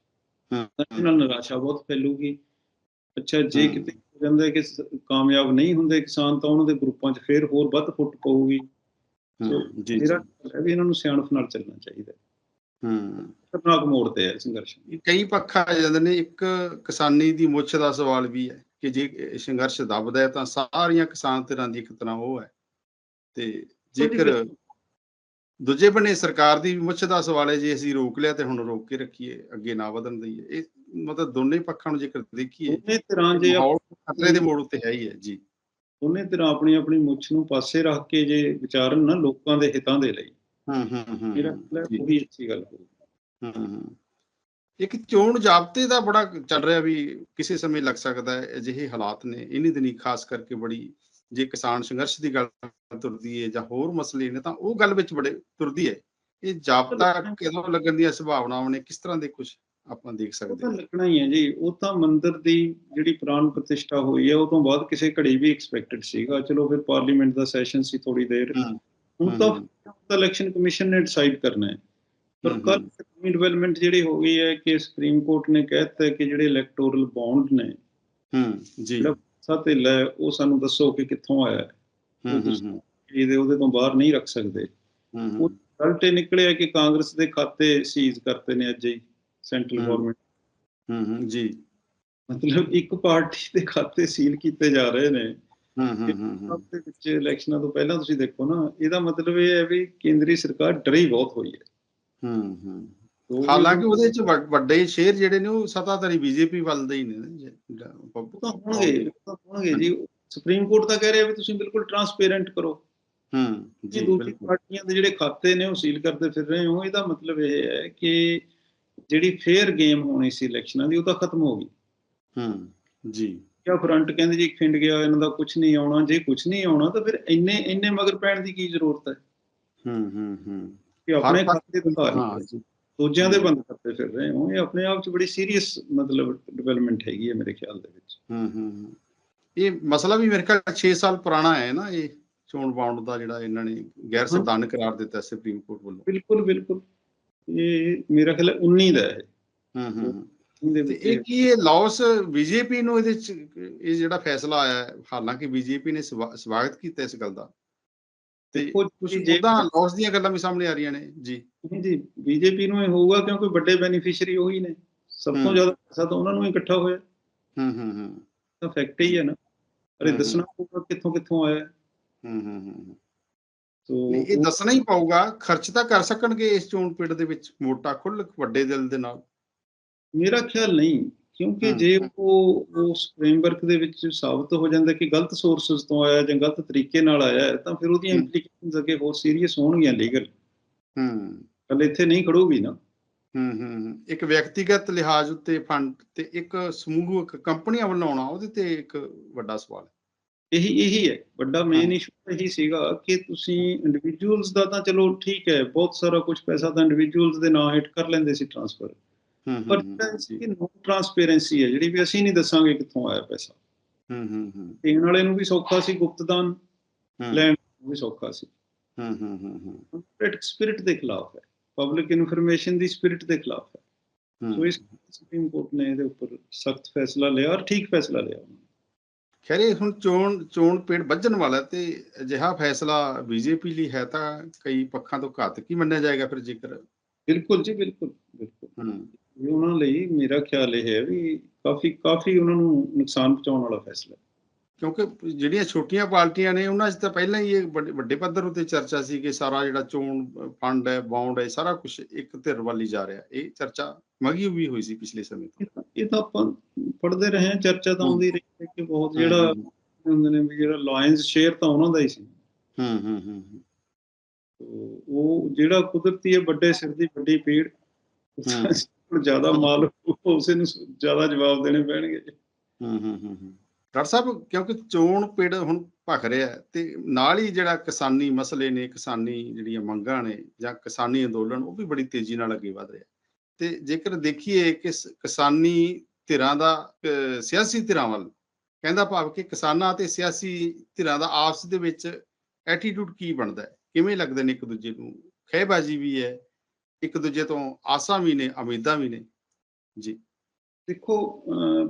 ਇਹਦੇ ਨਾਲ ਨਿਰਾਸ਼ਾ ਬਹੁਤ ਫੈਲੂਗੀ। ਅੱਛਾ ਜੇ। ਕਿਤੇ ਹੋ ਜਾਂਦਾ ਹੈ ਕਿ ਕਾਮਯਾਬ ਨਹੀਂ ਹੁੰਦੇ ਕਿਸਾਨ ਤਾਂ ਉਹਨਾਂ ਦੇ ਗਰੁੱਪਾਂ 'ਚ ਫੇਰ ਹੋਰ ਵੱਧ ਫੁੱਟ ਪਊਗੀ। ਹੂੰ, ਜੀ ਜੀ, ਮੇਰਾ ਹੈ ਵੀ ਇਹਨਾਂ ਨੂੰ ਸਿਆਣਪ ਨਾਲ ਚੱਲਣਾ ਚਾਹੀਦਾ ਹੈ। ਹੂੰ। ਖਤਰਨਾਕ ਮੋੜ ਤੇ ਹੈ ਸੰਘਰਸ਼। ਇਹ ਕਈ ਪੱਖ ਆ ਜਾਂਦੇ ਨੇ। ਇੱਕ ਕਿਸਾਨੀ ਦੀ ਮੁੱਛ ਦਾ ਸਵਾਲ ਵੀ ਹੈ ਕਿ ਜੇ ਇਹ ਸੰਘਰਸ਼ ਦਬਦਾ ਹੈ ਤਾਂ ਸਾਰੀਆਂ ਕਿਸਾਨ ਧਿਰਾਂ ਦੀ ਇੱਕ ਤਰ੍ਹਾਂ ਉਹ ਹੈ। ਤੇ ਜੇਕਰ ਦੂਜੇ ਬੰਨੇ ਸਰਕਾਰ ਦੀ ਮੁੱਛ ਦਾ ਸਵਾਲ ਹੈ ਜੇ ਅਸੀਂ ਰੋਕ ਲਿਆ ਤੇ ਹੁਣ ਰੋਕ ਕੇ ਰੱਖੀਏ ਅੱਗੇ ਨਾ ਵਧਣ ਦਈਏ। ਇਹ ਮਤਲਬ ਦੋਨੇ ਪੱਖਾਂ ਨੂੰ ਜੇਕਰ ਦੇਖੀਏ ਦੋਨੇ ਤਰ੍ਹਾਂ ਜੇ ਖਤਰੇ ਦੇ ਮੋੜ ਉੱਤੇ ਹੈ ਹੀ ਹੈ ਜੀ। ਦੋਨੇ ਤਰ੍ਹਾਂ ਆਪਣੀ ਆਪਣੀ ਮੁੱਛ ਨੂੰ ਪਾਸੇ ਰੱਖ ਕੇ ਜੇ ਵਿਚਾਰਨ ਨਾ ਲੋਕਾਂ ਦੇ ਹਿੱਤਾਂ ਦੇ ਲਈ। ਹੂੰ ਹੂੰ ਹੂੰ ਮੇਰਾ। ਉਹੀ ਅੱਛੀ ਗੱਲ। ਇੱਕ ਚੋਣ ਜਾਬਤੇ ਦਾ ਬੜਾ ਚੱਲ ਰਿਹਾ ਵੀ ਕਿਸੇ ਸਮੇਂ ਲੱਗ ਸਕਦਾ ਹੈ ਅਜਿਹੇ ਹਾਲਾਤ ਨੇ। ਇਨੀ ਦਿਨੀ ਖਾਸ ਕਰਕੇ ਬੜੀ ਜੇ ਕਿਸਾਨ ਸੰਘਰਸ਼ ਦੀ ਗੱਲ ਤੁਰਦੀ ਹੈ ਜਾਂ ਹੋਰ ਮਸਲੇ ਨੇ ਤਾਂ ਉਹ ਗੱਲ ਵਿੱਚ ਬੜੇ ਤੁਰਦੀ ਹੈ ਇਹ ਜਾਬਤਾ ਕਦੋਂ ਲੱਗਣ ਦੀਆਂ ਸੰਭਾਵਨਾਵਾਂ ਨੇ ਕਿਸ ਤਰ੍ਹਾਂ ਦੇ ਕੁਝ ਆਪਾਂ ਦੇਖ ਸਕਦੇ ਹਾਂ? ਲੱਗਣਾ ਹੀ ਹੈ ਜੀ। ਉਹ ਤਾਂ ਮੰਦਿਰ ਦੀ ਜਿਹੜੀ ਪ੍ਰਾਣ ਪ੍ਰਤਿਸ਼ਠਾ ਹੋਈ ਹੈ ਉਹ ਤੋਂ ਬਾਅਦ ਕਿਸੇ ਘੜੀ ਵੀ ਐਕਸਪੈਕਟਡ ਸੀਗਾ। ਚਲੋ ਫਿਰ ਪਾਰਲੀਮੈਂਟ ਦਾ ਸੈਸ਼ਨ ਸੀ ਥੋੜੀ ਦੇਰ। ਹੁਣ ਤਾਂ ਇਲੈਕਸ਼ਨ ਕਮਿਸ਼ਨ ਨੇ ਡਿਸਾਈਡ ਕਰਨਾ ਹੈ। ਪਰ ਕੱਲ ਹਮ। ਡਿਵੈਲਪਮੈਂਟ ਜਿਹੜੀ ਹੋ ਗਈ ਹੈ ਕਿ ਸੁਪਰੀਮ ਕੋਰਟ ਨੇ ਕਹਿ ਦਿੱਤਾ ਹੈ ਕਿ ਜਿਹੜੇ ਇਲੈਕਟੋਰਲ ਬੌਂਡ ਨੇ ਹੂੰ ਜੀ। ਜਿਹੜਾ ਸੱਤ ਹੈ ਉਹ ਸਾਨੂੰ ਦੱਸੋ ਕਿ ਕਿੱਥੋਂ ਆਇਆ ਹੈ। ਹੂੰ ਹੂੰ ਹੂੰ। ਇਹਦੇ ਉਹਦੇ ਤੋਂ ਬਾਹਰ ਨਹੀਂ ਰੱਖ ਸਕਦੇ। ਹੂੰ, ਉਹ ਰਿਜ਼ਲਟ ਇਹ ਨਿਕਲਿਆ ਕਿ ਕਾਂਗਰਸ ਦੇ ਖਾਤੇ ਸੀਜ਼ ਕਰਤੇ ਨੇ ਅੱਜ ਹੀ ਸੈਂਟਰਲ। ਗਵਰਨਮੈਂਟ ਹੂੰ ਹੂੰ ਜੀ। ਮਤਲਬ ਇੱਕ ਪਾਰਟੀ ਦੇ ਖਾਤੇ ਸੀਲ ਕੀਤੇ ਜਾ ਰਹੇ ਨੇ। ਹੂੰ ਹੂੰ ਹੂੰ ਦੇ ਵਿੱਚ ਇਲੈਕਸ਼ਨਾਂ ਤੋਂ ਪਹਿਲਾਂ ਤੁਸੀਂ ਦੇਖੋ ਨਾ ਇਹਦਾ ਮਤਲਬ ਇਹ ਹੈ ਵੀ ਕੇਂਦਰੀ ਸਰਕਾਰ ਡਰੀ ਬਹੁਤ ਹੋਈ ਹੈ। ਹੂੰ ਹੂੰ। ਹਾਲਾਂਕਿ ਉਹਦੇ ਚ ਵੱਡ- ਸ਼ੇਰ ਜਿਹੜੇ ਨੇ ਉਹ ਸਤਾਧਾਰੀ ਬੀਜੇਪੀ ਵੱਲ ਦੇ ਹੀ ਨੇ ਤਾਂ ਹੋਣਗੇ ਹੋਣਗੇ ਜੀ। ਸੁਪਰੀਮ ਕੋਰਟ ਤਾਂ ਕਹਿ ਰਿਹਾ ਵੀ ਤੁਸੀਂ ਬਿਲਕੁਲ ਟਰਾਂਸਪੇਰੈਂਟ ਕਰੋ। ਹੂੰ ਜੀ ਦੂਜੀ ਪਾਰਟੀਆਂ ਦੇ ਜਿਹੜੇ ਖਾਤੇ ਨੇ ਉਹ ਸੀਲ ਕਰਦੇ ਫਿਰ ਰਹੇ ਹੋ। ਇਹਦਾ ਮਤਲਬ ਇਹ ਹੈ ਕਿ ਜਿਹੜੀ ਫੇਅਰ ਗੇਮ ਹੋਣੀ ਸੀ ਇਲੈਕਸ਼ਨਾਂ ਦੀ ਉਹ ਤਾਂ ਖਤਮ ਹੋ ਗਈ। ਹੂੰ ਜੀ। ਕਿਆ ਫਰੰਟ ਕਹਿੰਦੇ ਜੀ ਖਿੰਡ ਗਿਆ ਇਹਨਾਂ ਦਾ ਕੁਝ ਨਹੀਂ ਆਉਣਾ। ਜੇ ਕੁਝ ਨਹੀਂ ਆਉਣਾ ਤਾਂ ਫਿਰ ਇੰਨੇ ਇੰਨੇ ਮਗਰ ਪੈਣ ਦੀ ਕੀ ਜ਼ਰੂਰਤ ਹੈ? ਹੂੰ ਹੂੰ ਹੂੰ। ਕਿ ਆਪਣੇ ਖਾਤੇ ਦਿਖਾ ਹਾਂ ਦੂਜਿਆਂ ਦੇ ਬੰਦ ਕਰਤੇ ਫਿਰ ਰਹੇ ਹੋ। ਇਹ ਆਪਣੇ ਆਪ 'ਚ ਬੜੀ ਸੀਰੀਅਸ ਮਤਲਬ ਡਿਵੈਲਪਮੈਂਟ ਹੈਗੀ ਹੈ ਮੇਰੇ ਖਿਆਲ ਦੇ ਵਿੱਚ। ਹੂੰ ਹੂੰ। ਇਹ ਮਸਲਾ ਵੀ ਮੇਰੇ ਖਿਆਲ 6 ਸਾਲ ਪੁਰਾਣਾ ਹੈ ਨਾ ਇਹ ਚੋਣ ਬਾਉਂਡ ਦਾ ਜਿਹੜਾ ਇਹਨਾਂ ਨੇ ਗੈਰ ਸੰਵਿਧਾਨਕ ਕਰਾਰ ਦਿੱਤਾ ਸੁਪਰੀਮ ਕੋਰਟ ਵੱਲੋਂ। ਬਿਲਕੁਲ ਬਿਲਕੁਲ। ਇਹ ਮੇਰਾ ਖਿਆਲ ਹੈ 19 ਦਾ ਹੈ। ਹੂੰ ਹੂੰ ਇਹ ਕੀ ਇਹ ਲਾਸ ਬੀਜੇਪੀ ਨੂੰ ਇਹਦੇ ਚ ਇਹ ਜਿਹੜਾ ਫੈਸਲਾ ਆਇਆ ਹੈ, ਹਾਲਾਂਕਿ ਬੀਜੇਪੀ ਨੇ ਸਵਾ- ਸਵਾਗਤ ਕੀਤਾ ਇਸ ਗੱਲ ਦਾ। ਤੇ ਜੇ- ਉਹਦਾ ਲਾਸ ਦੀਆਂ ਗੱਲਾਂ ਵੀ ਸਾਹਮਣੇ ਆ ਰਹੀਆਂ ਨੇ ਜੀ। ਜੀ ਬੀਜੇਪੀ ਨੂੰ ਇਹ ਹੋਊਗਾ ਕਿਉਂਕਿ ਵੱਡੇ ਬੈਨੀਫੀਸ਼ੀਅਰੀ ਉਹੀ ਨੇ। ਸਭ ਤੋਂ। ਜ਼ਿਆਦਾ ਪੈਸਾ ਤਾਂ ਉਹਨਾਂ ਨੂੰ ਹੀ ਇਕੱਠਾ ਹੋਇਆ। ਹੂੰ ਹੂੰ ਹੂੰ। ਤਾਂ ਫੈਕਟ ਹੀ ਹੈ ਨਾ। ਅਰੇ। ਦੱਸਣਾ ਪਊਗਾ ਕਿੱਥੋਂ ਕਿੱਥੋਂ ਆਇਆ। ਹੈ। ਹੂੰ ਹੂੰ ਹੂੰ। ਸੋ ਨਹੀਂ, ਇਹ ਦੱਸਣਾ ਹੀ ਪਊਗਾ ਖਰਚ ਤਾਂ ਕਰ ਸਕਣਗੇ ਇਸ ਚੋਣ ਪਿੰਡ ਦੇ ਵਿੱਚ ਮੋਟਾ ਖੁੱਲ ਵੱਡੇ ਦਿਲ ਦੇ ਨਾਲ। ਮੇਰਾ ਖਿਆਲ ਨਹੀਂ। ਕਿਉਂਕਿ। ਜੇ ਉਹ ਉਸ ਫਰੇਮਵਰਕ ਦੇ ਵਿੱਚ ਸਾਬਤ ਹੋ ਜਾਂਦਾ ਕਿ ਗਲਤ ਸੋਰਸਸ ਤੋਂ ਆਇਆ ਜਾਂ ਗਲਤ ਤਰੀਕੇ ਨਾਲ ਆਇਆ ਤਾਂ ਫਿਰ ਉਹਦੀਆਂ। ਇੰਪਲੀਕੇਸ਼ਨਸ ਅੱਗੇ ਹੋਰ ਸੀਰੀਅਸ ਹੋਣਗੀਆਂ ਲੀਗਲ ਹੂੰ ਗੱਲ ਇੱਥੇ ਨਹੀਂ ਖੜੂਗੀ ਨਾ ਹੂੰ। ਇੱਕ ਵਿਅਕਤੀਗਤ ਲਿਹਾਜ਼ ਉੱਤੇ ਫੰਡ ਤੇ ਇੱਕ ਸਮੂਹਕ ਕੰਪਨੀਆਂ ਬਣਾਉਣਾ ਉਹਦੇ ਤੇ ਇੱਕ ਵੱਡਾ ਸਵਾਲ ਹੈ ਇਹੀ ਇਹੀ ਹੈ ਵੱਡਾ ਮੇਨ। ਇਸ਼ੂ ਇਹੀ ਸੀਗਾ ਕਿ ਤੁਸੀਂ ਇੰਡੀਵਿਜੂਅਲਸ ਦਾ ਤਾਂ ਚਲੋ ਠੀਕ ਹੈ ਬਹੁਤ ਸਾਰਾ ਕੁਝ ਪੈਸਾ ਤਾਂ ਇੰਡੀਵਿਜੂਅਲਸ ਦੇ ਨਾਂ ਹੇਠ ਕਰ ਲੈਂਦੇ ਸੀ ਟ੍ਰਾਂਸਫਰ ਪਰ ਹੂੰ ਜਿਹੜਾ ਹੂੰ, ਇਸ ਜੀ। ਦੀ ਨੋ ਟ੍ਰਾਂਸਪੇਰੈਂਸੀ ਹੈ ਜਿਹੜੀ ਵੀ ਅਸੀਂ ਨਹੀਂ ਦੱਸਾਂਗੇ ਕਿੱਥੋਂ ਆਇਆ ਪੈਸਾ। ਹੂੰ ਹੂੰ ਹੂੰ। ਦੇਣ ਵਾਲੇ ਨੂੰ ਵੀ ਸੌਖਾ ਸੀ ਗੁਪਤਦਾਨ ਲੈਣ ਨੂੰ ਵੀ ਸੌਖਾ ਸੀ। ਹੂੰ ਹੂੰ ਹੂੰ ਹੂੰ। ਸਪਿਰਿਟ ਦੇ ਖਿਲਾਫ ਹੈ। ਪਬਲਿਕ ਇਨਫੋਰਮੇਸ਼ਨ ਦੀ ਸਪਿਰਿਟ ਦੇ ਖਿਲਾਫ ਹੈ। ਸੋ ਇਸ ਸੁਪਰੀਮ ਕੋਰਟ ਨੇ ਇਹਦੇ ਉੱਪਰ ਸਖਤ ਫੈਸਲਾ ਲਿਆ ਔਰ ਠੀਕ ਫੈਸਲਾ ਲਿਆ। ਖੈਰ ਇਹ ਹੁਣ ਚੋਣ ਚੋਣ ਪੇੜ ਵੱਜਣ ਵਾਲਾ ਤੇ ਅਜਿਹਾ ਫੈਸਲਾ ਬੀਜੇਪੀ ਲਈ ਹੈ ਤਾਂ ਕਈ ਪੱਖਾਂ ਤੋਂ ਘਾਤਕ ਹੀ ਮੰਨਿਆ ਜਾਏਗਾ ਫਿਰ ਜੇਕਰ ਬਿਲਕੁਲ ਜੀ ਬਿਲਕੁਲ ਬਿਲਕੁਲ। ਇਹ ਉਹਨਾਂ ਲਈ ਮੇਰਾ ਖਿਆਲ ਇਹ ਹੈ ਵੀ ਕਾਫੀ ਕਾਫੀ ਉਹਨਾਂ ਨੂੰ ਨੁਕਸਾਨ ਪਹੁੰਚਾਉਣ ਵਾਲਾ ਫੈਸਲਾ। ਕਿਉਂਕਿ ਜਿਹੜੀਆਂ ਛੋਟੀਆਂ ਪਾਰਟੀਆਂ ਨੇ ਉਹਨਾਂ 'ਚ ਤਾਂ ਪਹਿਲਾਂ ਹੀ ਇਹ ਵੱਡੇ ਵੱਡੇ ਪੱਧਰ ਉਤੇ ਚਰਚਾ ਸੀ ਕਿ ਸਾਰਾ ਜਿਹੜਾ ਚੋਣ ਫੰਡ ਹੈ ਬੌਂਡ ਹੈ ਸਾਰਾ ਕੁਝ ਇੱਕ ਧਿਰ ਵੱਲ ਹੀ ਜਾ ਰਿਹਾ ਇਹ ਚਰਚਾ ਮਗੀ ਵੀ ਹੋਈ ਸੀ ਪਿਛਲੇ ਸਮੇਂ ਤੋਂ ਇਹ ਤਾਂ- ਆਪਾਂ ਪੜ੍ਹਦੇ ਰਹੇ ਹਾਂ ਚਰਚਾ ਤਾਂ। ਆਉਂਦੀ ਰਹੀ ਹੈ ਕਿ ਬਹੁਤ ਜਿਹੜਾ ਹੁੰਦੇ ਨੇ ਵੀ ਜਿਹੜਾ ਲਾਇਨਸ ਸ਼ੇਅਰ ਤਾਂ ਉਹਨਾਂ ਦਾ ਹੀ ਸੀ ਹੂੰ ਹੂੰ ਹੂੰ ਉਹ ਜਿਹੜਾ ਕੁਦਰਤੀ ਹੈ ਵੱਡੇ ਸਿਰ ਦੀ ਵੱਡੀ ਪੀੜ। ਕੋਲ ਜ਼ਿਆਦਾ ਮਾਲ ਉਸੇ ਨੂੰ ਜ਼ਿਆਦਾ ਜਵਾਬ ਦੇਣੇ ਪੈਣਗੇ। ਹੂੰ ਹੂੰ ਹੂੰ ਡਾਕਟਰ ਸਾਹਿਬ, ਕਿਉਂਕਿ ਚੋਣ ਪਿੜ ਹੁਣ ਭਖ ਰਿਹਾ ਤੇ ਨਾਲ ਹੀ ਜਿਹੜਾ ਕਿਸਾਨੀ ਮਸਲੇ ਨੇ, ਕਿਸਾਨੀ ਜਿਹੜੀਆਂ ਮੰਗਾਂ ਨੇ ਜਾਂ ਕਿਸਾਨੀ ਅੰਦੋਲਨ, ਉਹ ਵੀ ਬੜੀ ਤੇਜ਼ੀ ਨਾਲ ਅੱਗੇ ਵਧ ਰਿਹਾ ਤੇ ਜੇਕਰ ਦੇਖੀਏ ਕਿ ਕਿਸਾਨੀ ਧਿਰਾਂ ਦਾ ਸਿਆਸੀ ਧਿਰਾਂ ਵੱਲ, ਕਹਿੰਦਾ ਭਾਵ ਕਿ ਕਿਸਾਨਾਂ ਤੇ ਸਿਆਸੀ ਧਿਰਾਂ ਦਾ ਆਪਸ ਦੇ ਵਿੱਚ ਐਟੀਟਿਊਡ ਕੀ ਬਣਦਾ ਹੈ? ਕਿਵੇਂ ਲੱਗਦੇ ਨੇ ਇੱਕ ਦੂਜੇ ਨੂੰ? ਖਹਿਬਾਜ਼ੀ ਵੀ ਹੈ ਇੱਕ ਦੂਜੇ ਤੋਂ ਆਸਾਂ ਵੀ ਨੇ ਉਮੀਦਾਂ ਵੀ ਨੇ। ਜੀ। ਦੇਖੋ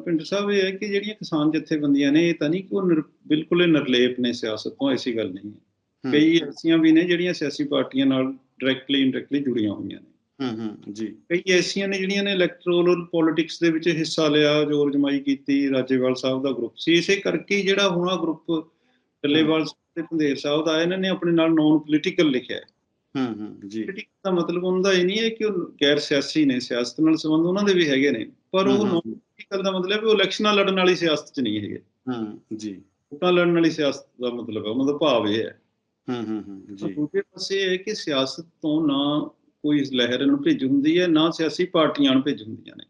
ਪਿੰਡ ਸਾਹਿਬ ਇਹ ਹੈ ਕਿ ਜਿਹੜੀਆਂ ਕਿਸਾਨ ਜਥੇਬੰਦੀਆਂ ਨੇ ਇਹ ਤਾਂ ਨਹੀਂ ਕਿ ਉਹ ਬਿਲਕੁਲ ਹੀ ਨਿਰਲੇਪ ਨੇ ਸਿਆਸਤ ਤੋਂ ਐਸੀ ਗੱਲ ਨਹੀਂ ਹੈ। ਕਈ ਐਸੀਆਂ ਵੀ ਨੇ ਜਿਹੜੀਆਂ ਸਿਆਸੀ ਪਾਰਟੀਆਂ ਨਾਲ ਡਾਇਰੈਕਟਲੀ ਇਨਡਾਇਰੈਕਟਲੀ ਜੁੜੀਆਂ ਹੋਈਆਂ ਨੇ। ਹੂੰ ਹੂੰ ਜੀ। ਕਈ ਐਸੀਆਂ ਨੇ ਜਿਹੜੀਆਂ ਨੇ ਇਲੈਕਟਰੋਲ ਪੋਲਿਟਿਕਸ ਦੇ ਵਿੱਚ ਹਿੱਸਾ ਲਿਆ ਜੋਰ ਜਮਾਈ ਕੀਤੀ ਰਾਜੇਵਾਲ ਸਾਹਿਬ ਦਾ ਗਰੁੱਪ ਸੀ। ਇਸੇ ਕਰਕੇ ਜਿਹੜਾ ਹੁਣ ਗਰੁੱਪ ਟੱਲੇਵਾਲ ਸਾਹਿਬ ਤੇ ਪੰਧੇਰ ਸਾਹਿਬ ਦਾ ਇਹਨਾਂ ਨੇ ਆਪਣੇ ਨਾਲ ਨੌਨ ਪੋਲੀਟੀਕਲ ਲਿਖਿਆ ਹੈ। ਹੂੰ ਹੂੰ ਜੀ। ਪੋਲੀਟਿਕਸ ਦਾ ਮਤਲਬ ਹੁੰਦਾ ਇਹ ਨਹੀਂ ਹੈ ਕਿ ਉਹ ਗੈਰ ਸਿਆਸੀ ਨੇ ਸਿਆਸਤ ਨਾਲ ਸੰਬੰਧ ਉਹਨਾਂ ਦੇ ਵੀ ਹੈਗੇ ਨੇ ਪਰ ਉਹ ਨੌਨ ਪੋਲੀਟੀਕਲ ਦਾ ਮਤਲਬ ਹੈ ਉਹ ਇਲੈਕਸ਼ਨਾਂ ਲੜਨ ਵਾਲੀ ਸਿਆਸਤ 'ਚ ਨਹੀਂ ਹੈਗੇ। ਹੂੰ ਜੀ। ਵੋਟਾਂ ਲੜਨ ਵਾਲੀ ਸਿਆਸਤ ਦਾ ਮਤਲਬ ਹੈ ਉਹਨਾਂ ਦਾ ਭਾਵ ਇਹ ਹੈ। ਹੂੰ ਹੂੰ ਹੂੰ ਜੀ। ਦੂਜੇ ਪਾਸੇ ਇਹ ਹੈ ਕਿ ਸਿਆਸਤ ਤੋਂ ਨਾ ਕੋਈ ਲਹਿਰ ਨੂੰ ਭੇਜ ਹੁੰਦੀ ਹੈ ਨਾ ਸਿਆਸੀ ਪਾਰਟੀਆਂ ਨੂੰ ਭੇਜ ਹੁੰਦੀਆਂ ਨੇ।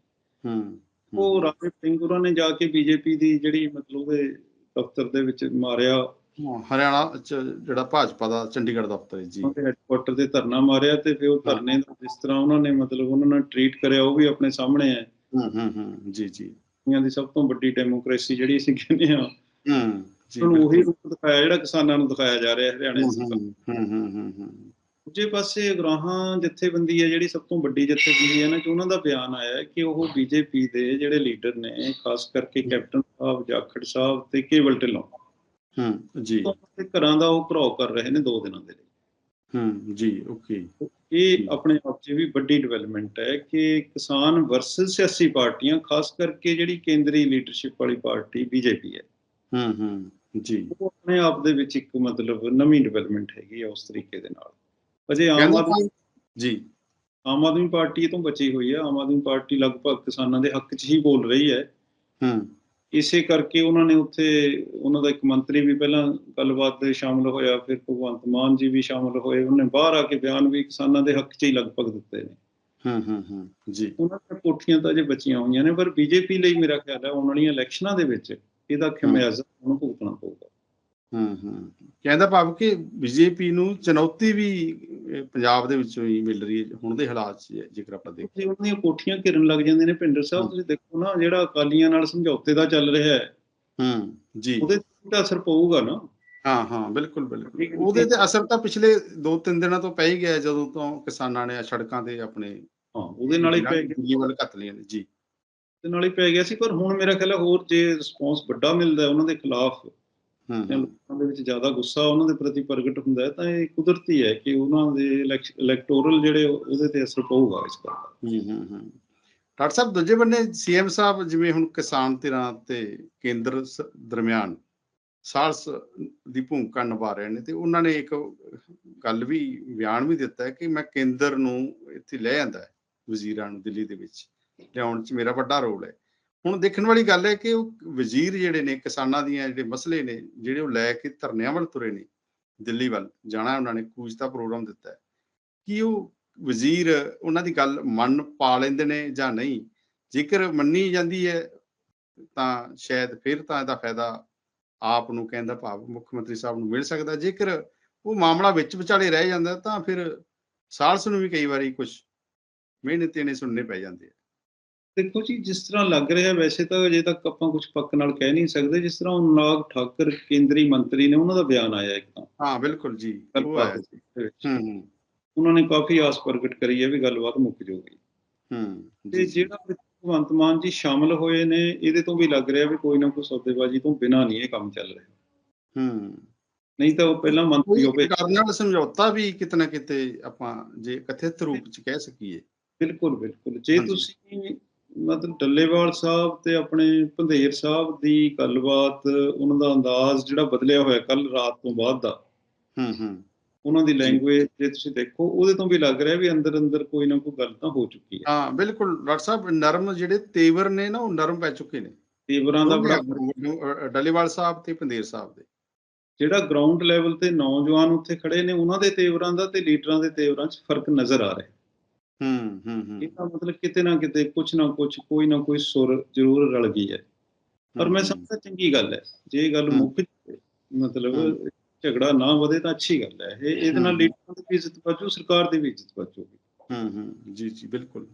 ਹੂੰ ਉਹ ਰਾਜੇ ਸਿੰਘ ਉਹਨਾਂ ਨੇ ਜਾ ਕੇ ਬੀਜੇਪੀ ਦੀ ਜਿਹੜੀ ਮਤਲਬ ਉਹਦੇ ਦਫ਼ਤਰ ਦੇ ਵਿੱਚ ਮਾਰਿਆ ਹਰਿਆਣਾ ਚ ਜਿਹੜਾ ਭਾਜਪਾ ਦਾ ਚੰਡੀਗੜ੍ਹ ਦਫ਼ਤਰ ਹੈ ਜੀ। ਦੇ ਹੈੱਡਕੁਆਟਰ ਤੇ ਧਰਨਾ ਮਾਰਿਆ ਤੇ ਫਿਰ ਉਹ ਧਰਨੇ ਦਾ ਜਿਸ ਤਰ੍ਹਾਂ ਉਹਨਾਂ ਨੇ ਮਤਲਬ ਉਹਨਾਂ ਨਾਲ ਟਰੀਟ ਕਰਿਆ ਉਹ ਵੀ ਆਪਣੇ ਸਾਹਮਣੇ ਹੈ। ਹੂੰ ਹੂੰ ਹੂੰ ਜੀ ਜੀ। ਦੁਨੀਆ ਦੀ ਸਭ ਤੋਂ ਵੱਡੀ ਡੈਮੋਕ੍ਰੇਸੀ ਜਿਹੜੀ ਅਸੀਂ ਕਹਿੰਦੇ ਹਾਂ ਹੂੰ ਜੀ ਉਹਨੂੰ ਉਹੀ। ਰੂਪ ਦਿਖਾਇਆ ਜਿਹੜਾ ਕਿਸਾਨਾਂ ਨੂੰ ਦਿਖਾਇਆ ਜਾ ਰਿਹਾ ਹਰਿਆਣੇ ਹੂੰ ਸਰਕਾਰ। ਹੂੰ ਹੂੰ ਹੂੰ ਦੂਜੇ ਪਾਸੇ ਅਗਰਾਹਾਂ ਜਥੇਬੰਦੀ ਹੈ ਜਿਹੜੀ ਸਭ ਤੋਂ ਵੱਡੀ ਜਥੇਬੰਦੀ ਹੈ ਨਾ ਕਿ ਉਹਨਾਂ ਦਾ ਬਿਆਨ ਆਇਆ ਕਿ ਉਹ ਬੀਜੇਪੀ ਦੇ ਜਿਹੜੇ ਲੀਡਰ ਨੇ ਖਾਸ ਕਰਕੇ ਕੈਪਟਨ ਸਾਹਿਬ ਜਾਖੜ ਸਾਹਿਬ ਤੇ ਕੇਵਲ ਢਿੱਲੋਂ। ਹੂੰ ਜੀ। ਦੇ ਘਰਾਂ ਦਾ ਉਹ ਘਰਾਓ ਕਰ ਰਹੇ ਨੇ ਦੋ ਦਿਨਾਂ ਦੇ ਲਈ। ਹੂੰ ਜੀ ਓਕੇ। ਇਹ ਆਪਣੇ ਆਪ 'ਚ ਵੀ ਵੱਡੀ ਡਿਵੈਲਪਮੈਂਟ ਹੈ ਕਿ ਕਿਸਾਨ ਵਰਸਸ ਸਿਆਸੀ ਪਾਰਟੀਆਂ ਖਾਸ ਕਰਕੇ ਜਿਹੜੀ ਕੇਂਦਰੀ ਲੀਡਰਸ਼ਿਪ ਵਾਲੀ ਪਾਰਟੀ ਬੀਜੇਪੀ ਹੈ। ਹੂੰ ਹੂੰ ਜੀ। ਉਹ ਆਪਣੇ ਆਪ ਦੇ ਵਿੱਚ ਇੱਕ ਮਤਲਬ ਨਵੀਂ ਡਿਵੈਲਪਮੈਂਟ ਹੈਗੀ ਉਸ ਤਰੀਕੇ ਦੇ ਨਾਲ। ਅਜੇ ਆਮ ਆਦਮੀ ਜੀ। ਆਮ ਆਦਮੀ ਪਾਰਟੀ ਤੋਂ ਬਚੀ ਹੋਈ ਹੈ। ਆਮ ਆਦਮੀ ਪਾਰਟੀ ਲਗਭਗ ਕਿਸਾਨਾਂ ਦੇ ਹੱਕ 'ਚ ਹੀ ਬੋਲ ਰਹੀ ਹੈ। ਹੂੰ। ਇਸੇ ਕਰਕੇ ਉਹਨਾਂ ਨੇ ਉੱਥੇ ਉਹਨਾਂ ਦਾ ਇੱਕ ਮੰਤਰੀ ਵੀ ਪਹਿਲਾਂ ਗੱਲਬਾਤ ਦੇ ਸ਼ਾਮਲ ਹੋਇਆ ਫਿਰ ਭਗਵੰਤ ਮਾਨ ਜੀ ਵੀ ਸ਼ਾਮਲ ਹੋਏ ਉਹਨੇ ਬਾਹਰ ਆ ਕੇ ਬਿਆਨ ਵੀ ਕਿਸਾਨਾਂ ਦੇ ਹੱਕ 'ਚ ਹੀ ਲਗਭਗ ਦਿੱਤੇ ਨੇ। ਹੂੰ ਹੂੰ ਹੂੰ ਜੀ। ਉਹਨਾਂ ਦੀਆਂ ਕੋਠੀਆਂ ਤਾਂ ਅਜੇ ਬਚੀਆਂ ਹੋਈਆਂ ਨੇ ਪਰ ਬੀਜੇਪੀ ਲਈ ਮੇਰਾ ਖਿਆਲ ਹੈ ਆਉਣ ਵਾਲੀਆਂ ਇਲੈਕਸ਼ਨਾਂ ਦੇ ਵਿੱਚ ਇਹਦਾ ਖਮਿਆਜ਼ਾ ਉਹਨੂੰ ਭੁਗਤਣਾ ਪਊਗਾ। ਹੂੰ ਹੂੰ। ਕਹਿੰਦਾ ਭਾਵ ਕਿ ਬੀਜੇਪੀ ਨੂੰ ਚੁਣੌਤੀ ਵੀ ਪੰਜਾਬ ਦੇ ਵਿੱਚੋਂ ਹੀ ਮਿਲ ਰਹੀ ਹੈ ਹੁਣ ਦੇ ਹਾਲਾਤ 'ਚ ਜੇਕਰ ਆਪਾਂ ਦੇਖੀਏ। ਉਹਨਾਂ ਦੀਆਂ ਕੋਠੀਆਂ ਘਿਰਨ ਲੱਗ ਜਾਂਦੇ ਨੇ ਭਿੰਡਰ ਸਾਹਿਬ। ਤੁਸੀਂ ਦੇਖੋ ਨਾ ਜਿਹੜਾ ਅਕਾਲੀਆਂ ਨਾਲ ਸਮਝੌਤੇ ਦਾ ਚੱਲ ਰਿਹਾ ਹੈ। ਹੂੰ ਜੀ। ਉਹਦੇ ਤੇ ਤਾਂ ਅਸਰ ਪਊਗਾ ਨਾ। ਹਾਂ ਹਾਂ ਬਿਲਕੁਲ ਬਿਲਕੁਲ। ਉਹਦੇ ਤੇ ਅਸਰ ਤਾਂ ਪਿਛਲੇ 2-3 ਦਿਨਾਂ ਤੋਂ ਪੈ ਹੀ ਗਿਆ ਜਦੋਂ ਤੋਂ ਕਿਸਾਨਾਂ ਨੇ ਸੜਕਾਂ ਤੇ ਆਪਣੇ ਹਾਂ ਉਹਦੇ ਨਾਲ ਹੀ ਪੈ ਗਿਆ। ਵੱਲ ਘੱਤ ਲਈਆਂ ਨੇ ਜੀ। ਉਹਦੇ ਨਾਲ ਹੀ ਪੈ ਗਿਆ ਸੀ ਪਰ ਹੁਣ ਮੇਰਾ ਖਿਆਲ ਹੈ ਹੋਰ ਜੇ ਰਿਸਪੌਂਸ ਵੱਡਾ ਮਿਲਦਾ ਉਹਨਾਂ ਦੇ ਖਿਲਾਫ ਜਾਂ ਲੋਕਾਂ ਦੇ ਵਿੱਚ ਜ਼ਿਆਦਾ ਗੁੱਸਾ ਉਹਨਾਂ ਦੇ ਪ੍ਰਤੀ ਪ੍ਰਗਟ ਹੁੰਦਾ ਹੈ ਤਾਂ ਇਹ ਕੁਦਰਤੀ ਹੈ ਕਿ ਉਹਨਾਂ ਦੇ ਇਲੈਕਟੋਰਲ ਜਿਹੜੇ ਉਹਦੇ ਤੇ ਅਸਰ ਪਊਗਾ ਇਸ ਦਾ। ਹੂੰ ਹੂੰ ਹੂੰ। ਡਾਕਟਰ ਸਾਹਿਬ ਦੂਜੇ ਬੰਨੇ ਸੀਐਮ ਸਾਹਿਬ ਜਿਵੇਂ ਹੁਣ ਕਿਸਾਨ ਧਿਰਾਂ ਤੇ ਕੇਂਦਰ ਦਰਮਿਆਨ ਸਾਲਸ ਦੀ ਭੂਮਿਕਾ ਨਿਭਾ ਰਹੇ ਨੇ ਤੇ ਉਹਨਾਂ ਨੇ ਇੱਕ ਗੱਲ ਵੀ ਬਿਆਨ ਵੀ ਦਿੱਤਾ ਹੈ ਕਿ ਮੈਂ ਕੇਂਦਰ ਨੂੰ ਇੱਥੇ ਲੈ ਆਂਦਾ ਹੈ ਵਜ਼ੀਰਾਂ ਨੂੰ ਦਿੱਲੀ ਦੇ ਵਿੱਚ। ਲਿਆਉਣ 'ਚ ਮੇਰਾ ਵੱਡਾ ਰੋਲ ਹੈ। ਹੁਣ ਦੇਖਣ ਵਾਲੀ ਗੱਲ ਹੈ ਕਿ ਉਹ ਵਜ਼ੀਰ ਜਿਹੜੇ ਨੇ, ਕਿਸਾਨਾਂ ਦੀਆਂ ਜਿਹੜੇ ਮਸਲੇ ਨੇ, ਜਿਹੜੇ ਉਹ ਲੈ ਕੇ ਧਰਨਿਆਂ ਵੱਲ ਤੁਰੇ ਨੇ, ਦਿੱਲੀ ਵੱਲ, ਜਾਣਾ ਉਹਨਾਂ ਨੇ, ਕੂਚ ਦਾ ਪ੍ਰੋਗਰਾਮ ਦਿੱਤਾ ਹੈ। ਕਿ ਉਹ ਵਜ਼ੀਰ ਉਹਨਾਂ ਦੀ ਗੱਲ ਮੰਨ ਪਾ ਲੈਂਦੇ ਨੇ ਜਾਂ ਨਹੀਂ? ਜੇਕਰ ਮੰਨੀ ਜਾਂਦੀ ਹੈ, ਤਾਂ ਸ਼ਾਇਦ ਫਿਰ ਤਾਂ ਇਹਦਾ ਫਾਇਦਾ ਆਪ ਨੂੰ ਕਹਿੰਦਾ ਭਾਵ ਮੁੱਖ ਮੰਤਰੀ ਸਾਹਿਬ ਨੂੰ ਮਿਲ ਸਕਦਾ। ਜੇਕਰ ਉਹ ਮਾਮਲਾ ਵਿੱਚ ਵਿਚਾਲੇ ਰਹਿ ਜਾਂਦਾ, ਤਾਂ ਫਿਰ ਸਾਲਸ ਨੂੰ ਵੀ ਕਈ ਵਾਰੀ ਕੁਝ ਮਿਹਨਤ ਨੇ ਸੁਣਨੇ ਪੈ ਜਾਂਦੇ ਆ। ਦੇਖੋ ਜੀ ਜਿਸ ਤਰ੍ਹਾਂ ਲੱਗ ਰਿਹਾ ਵੈਸੇ ਤਾਂ ਅਜੇ ਤੱਕ ਆਪਾਂ ਕੁਝ ਪੱਕ ਨਾਲ ਕਹਿ ਨਹੀਂ ਸਕਦੇ ਜਿਸ ਤਰ੍ਹਾਂ ਨਾਗ ਠਾਕਰ ਕੇਂਦਰੀ ਮੰਤਰੀ ਨੇ ਉਹਨਾਂ ਦਾ ਬਿਆਨ ਆਇਆ ਇੱਕ ਤਾਂ। ਹਾਂ ਬਿਲਕੁਲ ਜੀ ਉਹ ਆਇਆ। ਹੂੰ ਹੂੰ। ਉਹਨਾਂ ਨੇ ਕਾਫੀ ਆਸ ਪ੍ਰਗਟ ਕਰੀ ਹੈ ਵੀ ਗੱਲਬਾਤ ਮੁੱਕ ਜਾਊਗੀ। ਹੂੰ ਤੇ। ਜਿਹੜਾ ਭਗਵੰਤ ਮਾਨ ਜੀ ਸ਼ਾਮਲ ਹੋਏ ਨੇ ਇਹਦੇ ਤੋਂ ਵੀ ਲੱਗ ਰਿਹਾ ਵੀ ਕੋਈ ਨਾ ਕੋਈ ਸੌਦੇਬਾਜ਼ੀ ਤੋਂ ਬਿਨਾਂ ਨਹੀਂ ਇਹ ਕੰਮ ਚੱਲ ਰਿਹਾ। ਹੂੰ। ਨਹੀਂ ਤਾਂ ਉਹ ਪਹਿਲਾਂ ਮੰਤਰੀ ਹੋਵੇ। ਕੋਈ ਕਰਨ ਨਾਲ ਸਮਝੌਤਾ ਵੀ ਕਿਤੇ ਨਾ ਕਿਤੇ ਆਪਾਂ ਜੇ ਕਥਿਤ ਰੂਪ ਚ ਕਹਿ ਸਕੀਏ। ਬਿਲਕੁਲ ਬਿਲਕੁਲ। ਜੇ। ਤੁਸੀਂ ਮਤਲਬ ਡੱਲੇਵਾਲ ਸਾਹਿਬ ਤੇ ਆਪਣੇ ਭੰਦੇਰ ਸਾਹਿਬ ਦੀ ਗੱਲਬਾਤ ਉਹਨਾਂ ਦਾ ਅੰਦਾਜ਼ ਜਿਹੜਾ ਬਦਲਿਆ ਹੋਇਆ ਕੱਲ ਰਾਤ ਤੋਂ ਬਾਅਦ ਦਾ। ਹੂੰ ਹੂੰ। ਉਹਨਾਂ ਦੀ ਲੈਂਗੁਏਜ ਜੇ ਤੁਸੀਂ ਦੇਖੋ ਉਹਦੇ ਤੋਂ ਵੀ ਲੱਗ ਰਿਹਾ ਵੀ ਅੰਦਰ ਅੰਦਰ ਕੋਈ ਨਾ ਕੋਈ ਗੱਲ ਤਾਂ ਹੋ ਚੁੱਕੀ ਹੈ। ਹਾਂ ਬਿਲਕੁਲ। ਡਾਕਟਰ ਸਾਹਿਬ ਨਰਮ ਜਿਹੜੇ ਤੇਵਰ ਨੇ ਨਾ ਉਹ ਨਰਮ ਪੈ ਚੁੱਕੇ ਨੇ। ਤੀਵਰਾਂ ਦਾ ਬੜਾ ਡੱਲੇਵਾਲ ਸਾਹਿਬ ਤੇ ਪੰਦੇਰ ਸਾਹਿਬ ਦੇ। ਜਿਹੜਾ ਗਰਾਊਂਡ ਲੈਵਲ ਤੇ ਨੌਜਵਾਨ ਉੱਥੇ ਖੜੇ ਨੇ ਉਹਨਾਂ ਦੇ ਤੇਵਰਾਂ ਦਾ ਤੇ ਲੀਡਰਾਂ ਦੇ ਤੇਵਰਾਂ 'ਚ ਫ਼ਰਕ ਨਜ਼ਰ ਆ ਰਿਹਾ। ਹੂੰ ਹੂੰ ਹੂੰ। ਇਹਦਾ ਮਤਲਬ ਕਿਤੇ ਨਾ ਕਿਤੇ ਕੁਝ ਨਾ ਕੁਝ ਕੋਈ ਨਾ ਕੋਈ ਸੁਰ ਜ਼ਰੂਰ ਰਲ ਗਈ ਹੈ। ਪਰ ਮੈਂ ਸਮਝਦਾ ਚੰਗੀ ਗੱਲ ਹੈ। ਜੇ ਇਹ ਗੱਲ। ਮੁੱਕ ਮਤਲਬ। ਝਗੜਾ ਨਾ ਵਧੇ ਤਾਂ ਅੱਛੀ ਗੱਲ ਹੈ। ਇਹ ਇਹਦੇ ਨਾਲ। ਲੀਡਰਾਂ ਦੀ ਇੱਜ਼ਤ ਬਚੂ ਸਰਕਾਰ ਦੀ ਵੀ ਇੱਜ਼ਤ ਬਚੂਗੀ ਹੂੰ ਹੂੰ। ਜੀ ਜੀ ਬਿਲਕੁਲ।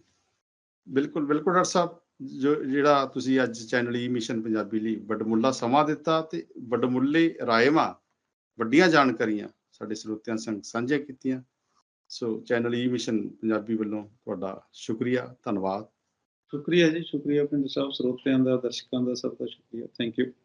ਬਿਲਕੁਲ ਬਿਲਕੁਲ ਡਾਕਟਰ ਸਾਹਿਬ ਜੋ ਜਿਹੜਾ ਤੁਸੀਂ ਅੱਜ ਚੈਨਲ ਈ ਮਿਸ਼ਨ ਪੰਜਾਬੀ ਲਈ ਵੱਡਮੁੱਲਾ ਸਮਾਂ ਦਿੱਤਾ ਤੇ ਵੱਡਮੁੱਲੇ ਰਾਇਮਾ ਵੱਡੀਆਂ ਜਾਣਕਾਰੀਆਂ ਸਾਡੇ ਸਰੋਤਿਆਂ ਸੰਗ ਸਾਂਝੀਆਂ ਕੀਤੀਆਂ। ਸੋ ਚੈਨਲ ਈ ਮਿਸ਼ਨ ਪੰਜਾਬੀ ਵੱਲੋਂ ਤੁਹਾਡਾ ਸ਼ੁਕਰੀਆ, ਧੰਨਵਾਦ। ਸ਼ੁਕਰੀਆ ਜੀ, ਸ਼ੁਕਰੀਆ ਪਿੰਡ ਸਾਹਿਬ ਸਰੋਤਿਆਂ ਦਾ, ਦਰਸ਼ਕਾਂ ਦਾ, ਸਭ ਦਾ ਸ਼ੁਕਰੀਆ। Thank you.